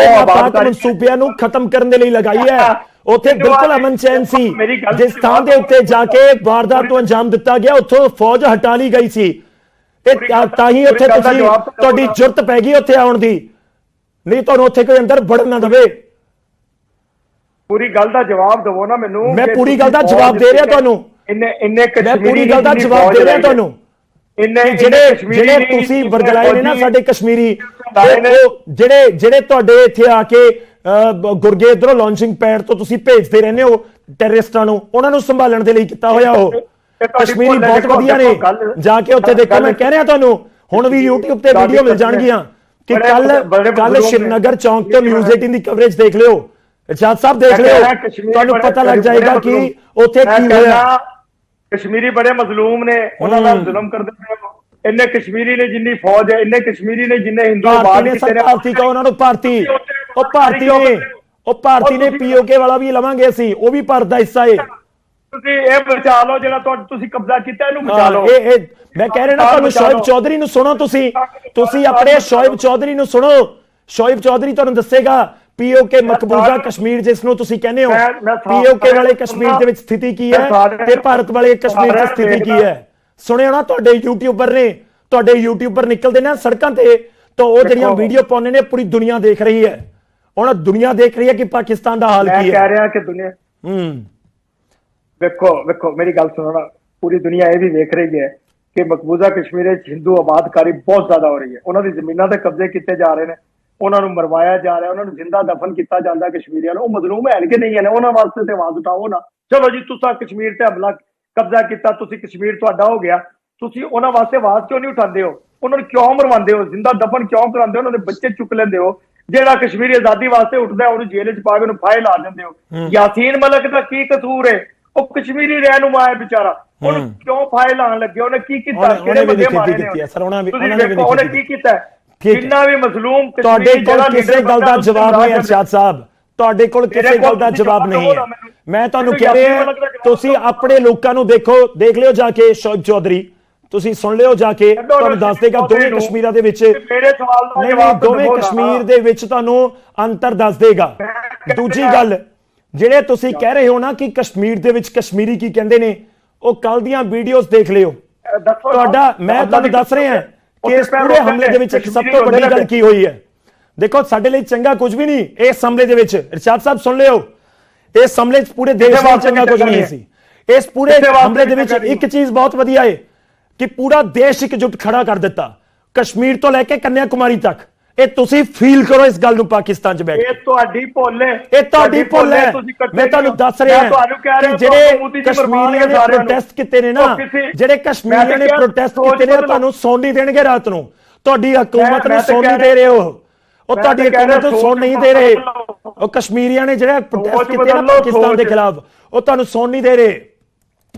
ਕਰ- ਮਨਸੂਬਿਆਂ ਨੂੰ ਖਤਮ ਕਰਨ ਦੇ ਲਈ ਲਗਾਈ ਹੈ। ਉੱਥੇ ਬਿਲਕੁਲ ਆ- ਅਮਨ ਚੈਨ ਸੀ। ਜਿਸ ਥਾਂ ਦੇ ਉੱਤੇ ਜਾ ਕੇ ਵਾਰਦਾਤ ਨੂੰ ਅੰਜਾਮ ਦਿੱਤਾ ਗਿਆ ਉੱਥੋਂ ਫੌਜ ਹਟਾ ਲਈ ਗਈ ਸੀ। ਗੱਲ- ਤਾਂ ਹੀ ਉੱਥੇ ਤੁਸੀਂ ਤਾਂ ਤੁਹਾਡੀ। ਜੁਰਤ ਪੈ ਗਈ ਉੱਥੇ ਆਉਣ ਦੀ। ਨਹੀਂ ਤੁਹਾਨੂੰ ਉੱਥੇ ਕੋਈ ਅੰਦਰ ਵੜਨ ਨਾ ਦੇਵੇ। ਪੂਰੀ ਗੱਲ ਦਾ ਜਵਾਬ ਦਿਵੋ ਨਾ ਮੈਨੂੰ ਮੈਂ ਪੂਰੀ ਗੱਲ ਦਾ ਜਵਾਬ ਦੇ ਰਿਹਾ ਤੁਹਾਨੂੰ। ਇੰਨੇ ਇੰਨੇ ਮੈਂ ਕਸ਼ਮੀਰੀ ਪੂਰੀ ਗੱਲ ਦਾ ਜਵਾਬ ਦੇ ਰਿਹਾ। ਤੁਹਾਨੂੰ। ਇੰਨੇ ਜਿਹੜੇ ਜਿਹੜੇ ਤੁਸੀਂ ਵਰਗਲਾਏ ਨੇ ਨਾ ਸਾਡੇ ਕਸ਼ਮੀਰੀ ਜਿਹੜੇ ਜਿਹੜੇ ਤੁਹਾਡੇ ਇੱਥੇ ਆ ਕੇ ਗੁਰਗੇ ਇਧਰੋਂ ਲਾਂਚਿੰਗ ਪੈਡ ਤੋਂ ਤੁਸੀਂ ਭੇਜਦੇ ਰਹਿੰਦੇ ਹੋ ਟੈਰਰਿਸਟਾਂ ਨੂੰ ਉਹਨਾਂ ਨੂੰ ਸੰਭਾਲਣ ਦੇ ਲਈ ਕੀਤਾ ਹੋਇਆ ਉਹ। ਕਸ਼ਮੀਰੀ ਬਹੁਤ ਵਧੀਆ ਨੇ। ਜਾ ਕੇ ਉੱਥੇ ਦੇਖੋ ਮੈਂ ਕਹਿ ਰਿਹਾ ਤੁਹਾਨੂੰ ਹੁਣ ਵੀ YouTube ਤੇ ਵੀਡੀਓ ਮਿਲ ਜਾਣਗੀਆਂ। ਕਿ ਕੱਲ ਕੱਲ ਨੇ। ਸ਼੍ਰੀਨਗਰ ਚੌਂਕ ਤੋਂ ਨਿਊਜ਼ 18 ਦੀ ਕਵਰੇਜ ਦੇਖ ਲਿਓ। ਇਰਸ਼ਾਦ ਸਾਹਿਬ ਦੇਖ ਲਿਓ। ਤੁਹਾਨੂੰ ਪਤਾ ਲੱਗ ਜਾਏਗਾ ਕਿ ਉੱਥੇ ਕੀ ਹੋਇਆ। ਕਸ਼ਮੀਰੀ ਬੜੇ ਮਜ਼ਲੂਮ ਨੇ। ਉਹਨਾਂ ਨਾਲ ਹੂੰ। ਜ਼ੁਲਮ ਕਰਦੇ ਹੋ। ਇੰਨੇ ਕਸ਼ਮੀਰੀ ਨੇ ਜਿੰਨੀ ਫੌਜ ਹੈ ਇੰਨੇ ਕਸ਼ਮੀਰੀ ਨੇ ਜਿੰਨੇ ਹਿੰਦੂ ਨੇ ਕੀਤੇ ਨੇ। ਭਾਰਤੀ ਕਹੋ ਉਹਨਾਂ ਨੂੰ ਭਾਰਤੀ। ਉਹ ਭਾਰਤੀ ਨੇ ਉਹ ਭਾਰਤੀ ਨੇ ਪੀਓਕੇ ਵਾਲਾ ਵੀ ਲਵਾਂਗੇ ਅਸੀਂ ਉਹ ਵੀ ਭਾਰਤ ਦਾ ਹਿੱਸਾ ਏ। ਤੁਸੀਂ ਇਹ ਬਚਾ ਲਓ ਜਿਹੜਾ ਤੁਹਾਡਾ ਤੁਸੀਂ ਕਬਜ਼ਾ ਕੀਤਾ ਇਹਨੂੰ ਬਚਾ ਲਓ। ਇਹ ਇਹ ਮੈਂ ਕਹਿ ਰਿਹਾ ਨਾ ਤੁਹਾਨੂੰ ਸ਼ੋਇਬ ਚੌਧਰੀ ਨੂੰ ਸੁਣੋ ਤੁਸੀਂ। ਤੁਸੀਂ ਆਪਣੇ ਸ਼ੋਇਬ ਚੌਧਰੀ ਨੂੰ ਸੁਣੋ। ਸ਼ੋਇਬ ਚੌਧਰੀ ਤੁਹਾਨੂੰ ਦੱਸੇਗਾ ਪੀਓਕੇ ਮਕਬੂਜ਼ਾ ਕਸ਼ਮੀਰ ਜਿਸ ਨੂੰ ਤੁਸੀਂ ਕਹਿੰਦੇ ਹੋ ਮੈਂ- ਮੈਂ ਪੀਓਕੇ ਵਾਲੇ ਕਸ਼ਮੀਰ ਦੇ ਵਿੱਚ ਸਥਿਤੀ ਕੀ ਮੈਂ ਹੈ ਤੇ ਭਾਰਤ ਵਾਲੇ ਕਸ਼ਮੀਰ ਦੀ ਸਥਿਤੀ ਕੀ। ਹੈ? ਸੁਣਿਓ ਨਾ ਤੁਹਾਡੇ ਯੂਟਿਊਬਰ ਨੇ? ਤੁਹਾਡੇ ਯੂਟਿਊਬਰ ਨਿਕਲਦੇ ਨੇ ਸੜਕਾਂ ਤੇ ਤਾਂ ਉਹ ਜਿਹੜੀਆਂ। ਵੀਡੀਓ ਪਾਉਂਦੇ ਨੇ ਪੂਰੀ ਦੁਨੀਆ ਦੇਖ ਰਹੀ ਹੈ। ਹੁਣ ਦੁਨੀਆ ਦੇਖ ਰਹੀ ਹੈ ਕਿ ਪਾਕਿਸਤਾਨ ਦਾ ਹਾਲ ਮੈਂ ਕੀ ਹੈ? ਕਹਿ ਰਿਹਾ ਕਿ ਦੁਨੀਆ ਹੂੰ। ਵੇਖੋ ਵੇਖੋ ਮੇਰੀ ਗੱਲ ਸੁਣੋ ਨਾ ਪੂਰੀ ਦੁਨੀਆ ਇਹ ਵੀ ਵੇਖ ਰਹੀ ਹੈ ਕਿ ਮਕਬੂਜ਼ਾ ਕਸ਼ਮੀਰ ਵਿੱਚ ਹਿੰਦੂ ਆਬਾਦਕਾਰੀ ਬਹੁਤ ਜ਼ਿਆਦਾ ਹੋ ਰਹੀ ਹੈ। ਉਹਨਾਂ ਦੀ ਜ਼ਮੀਨਾਂ ਤੇ ਕਬਜ਼ੇ ਕੀਤੇ ਜਾ ਰਹੇ ਨੇ ਉਹਨਾਂ ਨੂੰ ਮਰਵਾਇਆ ਜਾ ਰਿਹਾ ਉਹਨਾਂ ਨੂੰ ਜ਼ਿੰਦਾ ਦਫਨ ਕੀਤਾ ਜਾਂਦਾ ਕਸ਼ਮੀਰੀਆਂ ਨੂੰ। ਉਹ ਮਜ਼ਲੂਮ ਹੈ ਕਿ ਨਹੀਂ ਹੈ ਉਹਨਾਂ ਵਾਸਤੇ ਤੇ ਆਵਾਜ਼ ਉਠਾਓ ਨਾ। ਚਲੋ ਜੀ ਤੁਸੀਂ ਕਸ਼ਮੀਰ ਤੇ ਹਮਲਾ ਕਬਜ਼ਾ ਕੀਤਾ ਤੁਸੀਂ ਕਸ਼ਮੀਰ ਤੁਹਾਡਾ ਹੋ ਗਿਆ। ਤੁਸੀਂ ਉਹਨਾਂ ਵਾਸਤੇ ਆਵਾਜ਼ ਕਿਉਂ ਨਹੀਂ ਉਠਾਉਂਦੇ ਹੋ? ਉਹਨਾਂ ਨੂੰ ਕਿਉਂ ਮਰਵਾਉਂਦੇ ਹੋ? ਜ਼ਿੰਦਾ ਦਫਨ ਕਿਉਂ ਕਰਾਉਂਦੇ ਹੋ? ਉਹਨਾਂ ਦੇ ਬੱਚੇ ਚੁੱਕ ਲੈਂਦੇ ਹੋ। ਜਿਹੜਾ ਕਸ਼ਮੀਰੀ ਆਜ਼ਾਦੀ ਵਾਸਤੇ ਉੱਠਦਾ ਉਹਨੂੰ ਜੇਲ੍ਹ 'ਚ ਪਾ ਕੇ ਉਹਨੂੰ ਫਾਇਲ ਲਾ ਦਿੰਦੇ ਹੋ। ਯਾਸੀਨ ਮਲਕ ਦਾ ਕੀ ਕਸੂਰ ਹੈ? ਉਹ ਕਸ਼ਮੀਰੀ ਰਹਿਨੁਮਾ ਹੈ ਵਿਚਾਰਾ ਉਹਨੂੰ। ਕਿਉਂ ਫਾਇਲ ਲਾਉਣ ਲੱਗੇ ਉਹਨੇ ਕੀ ਕੀਤਾ ਵੀ ਬੰਦੇ ਮਾਰੇ ਨੇ ਸਰ, ਉਹਨਾਂ ਵੀ- ਉਹਨਾਂ ਨੇ ਉਹਨੇ ਕੀ ਕੀਤਾ। ਜਿੰਨਾ ਵੀ ਮਜ਼ਲੂਮ ਤੁਹਾਡੇ ਕੋਲ ਕਿਸੇ ਗੱਲ ਦਾ ਜਵਾਬ ਨਹੀਂ ਹੈ ਅਰਸ਼ਾਦ ਸਾਹਿਬ ਤੁਹਾਡੇ ਕੋਲ ਕਿਸੇ ਗੱਲ ਦਾ ਜਵਾਬ ਨਹੀਂ ਹੈ। ਮੈਂ ਤੁਹਾਨੂੰ ਕਹਿ ਰਿਹਾ ਤੁਸੀਂ। ਆਪਣੇ ਲੋਕਾਂ ਨੂੰ ਦੇਖੋ ਦੇਖ ਲਿਓ ਜਾ ਕੇ ਸ਼ੋਇਬ ਚੌਧਰੀ ਤੁਸੀਂ ਸੁਣ ਲਿਓ ਜਾ ਕੇ ਤੁਹਾਨੂੰ ਦੱਸ ਦੇਗਾ ਦੋਵੇਂ। ਕਸ਼ਮੀਰਾਂ ਦੇ ਵਿੱਚ ਮੇਰੇ ਸਵਾਲ ਦਾ ਜਵਾਬ ਦੋਵੇਂ। ਕਸ਼ਮੀਰ ਦੇ ਵਿੱਚ ਤੁਹਾਨੂੰ ਅੰਤਰ ਦੱਸ ਦੇਗਾ ਦੂਜੀ ਗੱਲ ਜਿਹੜੇ ਤੁਸੀਂ ਕਹਿ ਰਹੇ ਹੋ ਨਾ ਕਿ ਕਸ਼ਮੀਰ ਦੇ ਵਿੱਚ ਕਸ਼ਮੀਰੀ ਕੀ ਕਹਿੰਦੇ ਨੇ ਉਹ ਕੱਲ ਦੀਆਂ ਵੀਡੀਓਜ਼ ਦੇਖ ਲਿਓ। ਤੁਹਾਡਾ ਮੈਂ ਤੁਹਾਨੂੰ ਦੱਸ ਰਿਹਾ ਕਿ ਇਸ ਪੂਰੇ ਹਮਲੇ ਦੇ ਵਿੱਚ ਇੱਕ ਸਭ ਤੋਂ ਵੱਡੀ ਗੱਲ ਕੀ ਹੋਈ ਹੈ? ਦੇਖੋ ਸਾਡੇ ਲਈ ਚੰਗਾ ਕੁਝ ਵੀ ਨਹੀਂ ਇਸ ਹਮਲੇ ਦੇ ਵਿੱਚ। ਇਰਸ਼ਾਦ ਸਾਹਿਬ ਸੁਣ ਲਿਓ। ਇਸ ਹਮਲੇ 'ਚ ਪੂਰੇ ਦੇਸ਼ ਲਈ ਚੰਗਾ ਕੁਝ ਨਹੀਂ ਸੀ। ਇਸ ਪੂਰੇ ਹਮਲੇ ਦੇ ਵਿੱਚ। ਇੱਕ ਚੀਜ਼ ਬਹੁਤ ਵਧੀਆ ਹੈ ਕਿ ਪੂਰਾ ਦੇਸ਼ ਇਕਜੁੱਟ ਖੜਾ ਕਰ ਦਿੱਤਾ। ਕਸ਼ਮੀਰ ਤੋਂ ਲੈ ਕੇ ਕੰਨਿਆ ਕੁਮਾਰੀ ਤੱਕ। ਇਹ ਤੁਸੀਂ ਫੀਲ ਕਰੋ ਇਸ ਗੱਲ ਨੂੰ ਪਾਕਿਸਤਾਨ 'ਚ ਬੈਠ ਕੇ ਇਹ ਤੁਹਾਡੀ ਭੁੱਲ ਹੈ ਇਹ ਤੁਹਾਡੀ ਭੁੱਲ ਹੈ ਮੈਂ ਤੁਹਾਨੂੰ ਹੋ। ਦੱਸ ਰਿਹਾ ਮੈਂ ਤੁਹਾਨੂੰ ਕਹਿ ਰਿਹਾ ਕਿ ਜਿਹੜੇ ਕਸ਼ਮੀਰੀਆਂ ਨੇ। ਪ੍ਰੋਟੈਸਟ ਕੀਤੇ ਨੇ ਨਾ ਜਿਹੜੇ ਕਸ਼ਮੀਰੀਆਂ ਨੇ ਪ੍ਰੋਟੈਸਟ ਕੀਤੇ ਨੇ। ਤੁਹਾਨੂੰ ਸੌਣ ਨਹੀਂ ਦੇਣਗੇ ਰਾਤ ਨੂੰ ਤੁਹਾਡੀ ਹਕੂਮਤ ਨੂੰ ਸੌਣ ਨਹੀਂ ਦੇ ਰਹੇ ਹੋ ਉਹ ਤੁਹਾਡੀ ਹਕੂਮਤ ਨੂੰ ਸੌਣ ਨਹੀਂ ਦੇ ਰਹੇ। ਉਹ ਕਸ਼ਮੀਰੀਆਂ ਨੇ ਜਿਹੜਾ ਪ੍ਰੋਟੈਸਟ ਕੀਤੇ ਨਾ ਪਾਕਿਸਤਾਨ ਦੇ। ਖਿਲਾਫ ਉਹ ਤੁਹਾਨੂੰ ਸੁਣ ਨਹੀਂ ਦੇ ਰਹੇ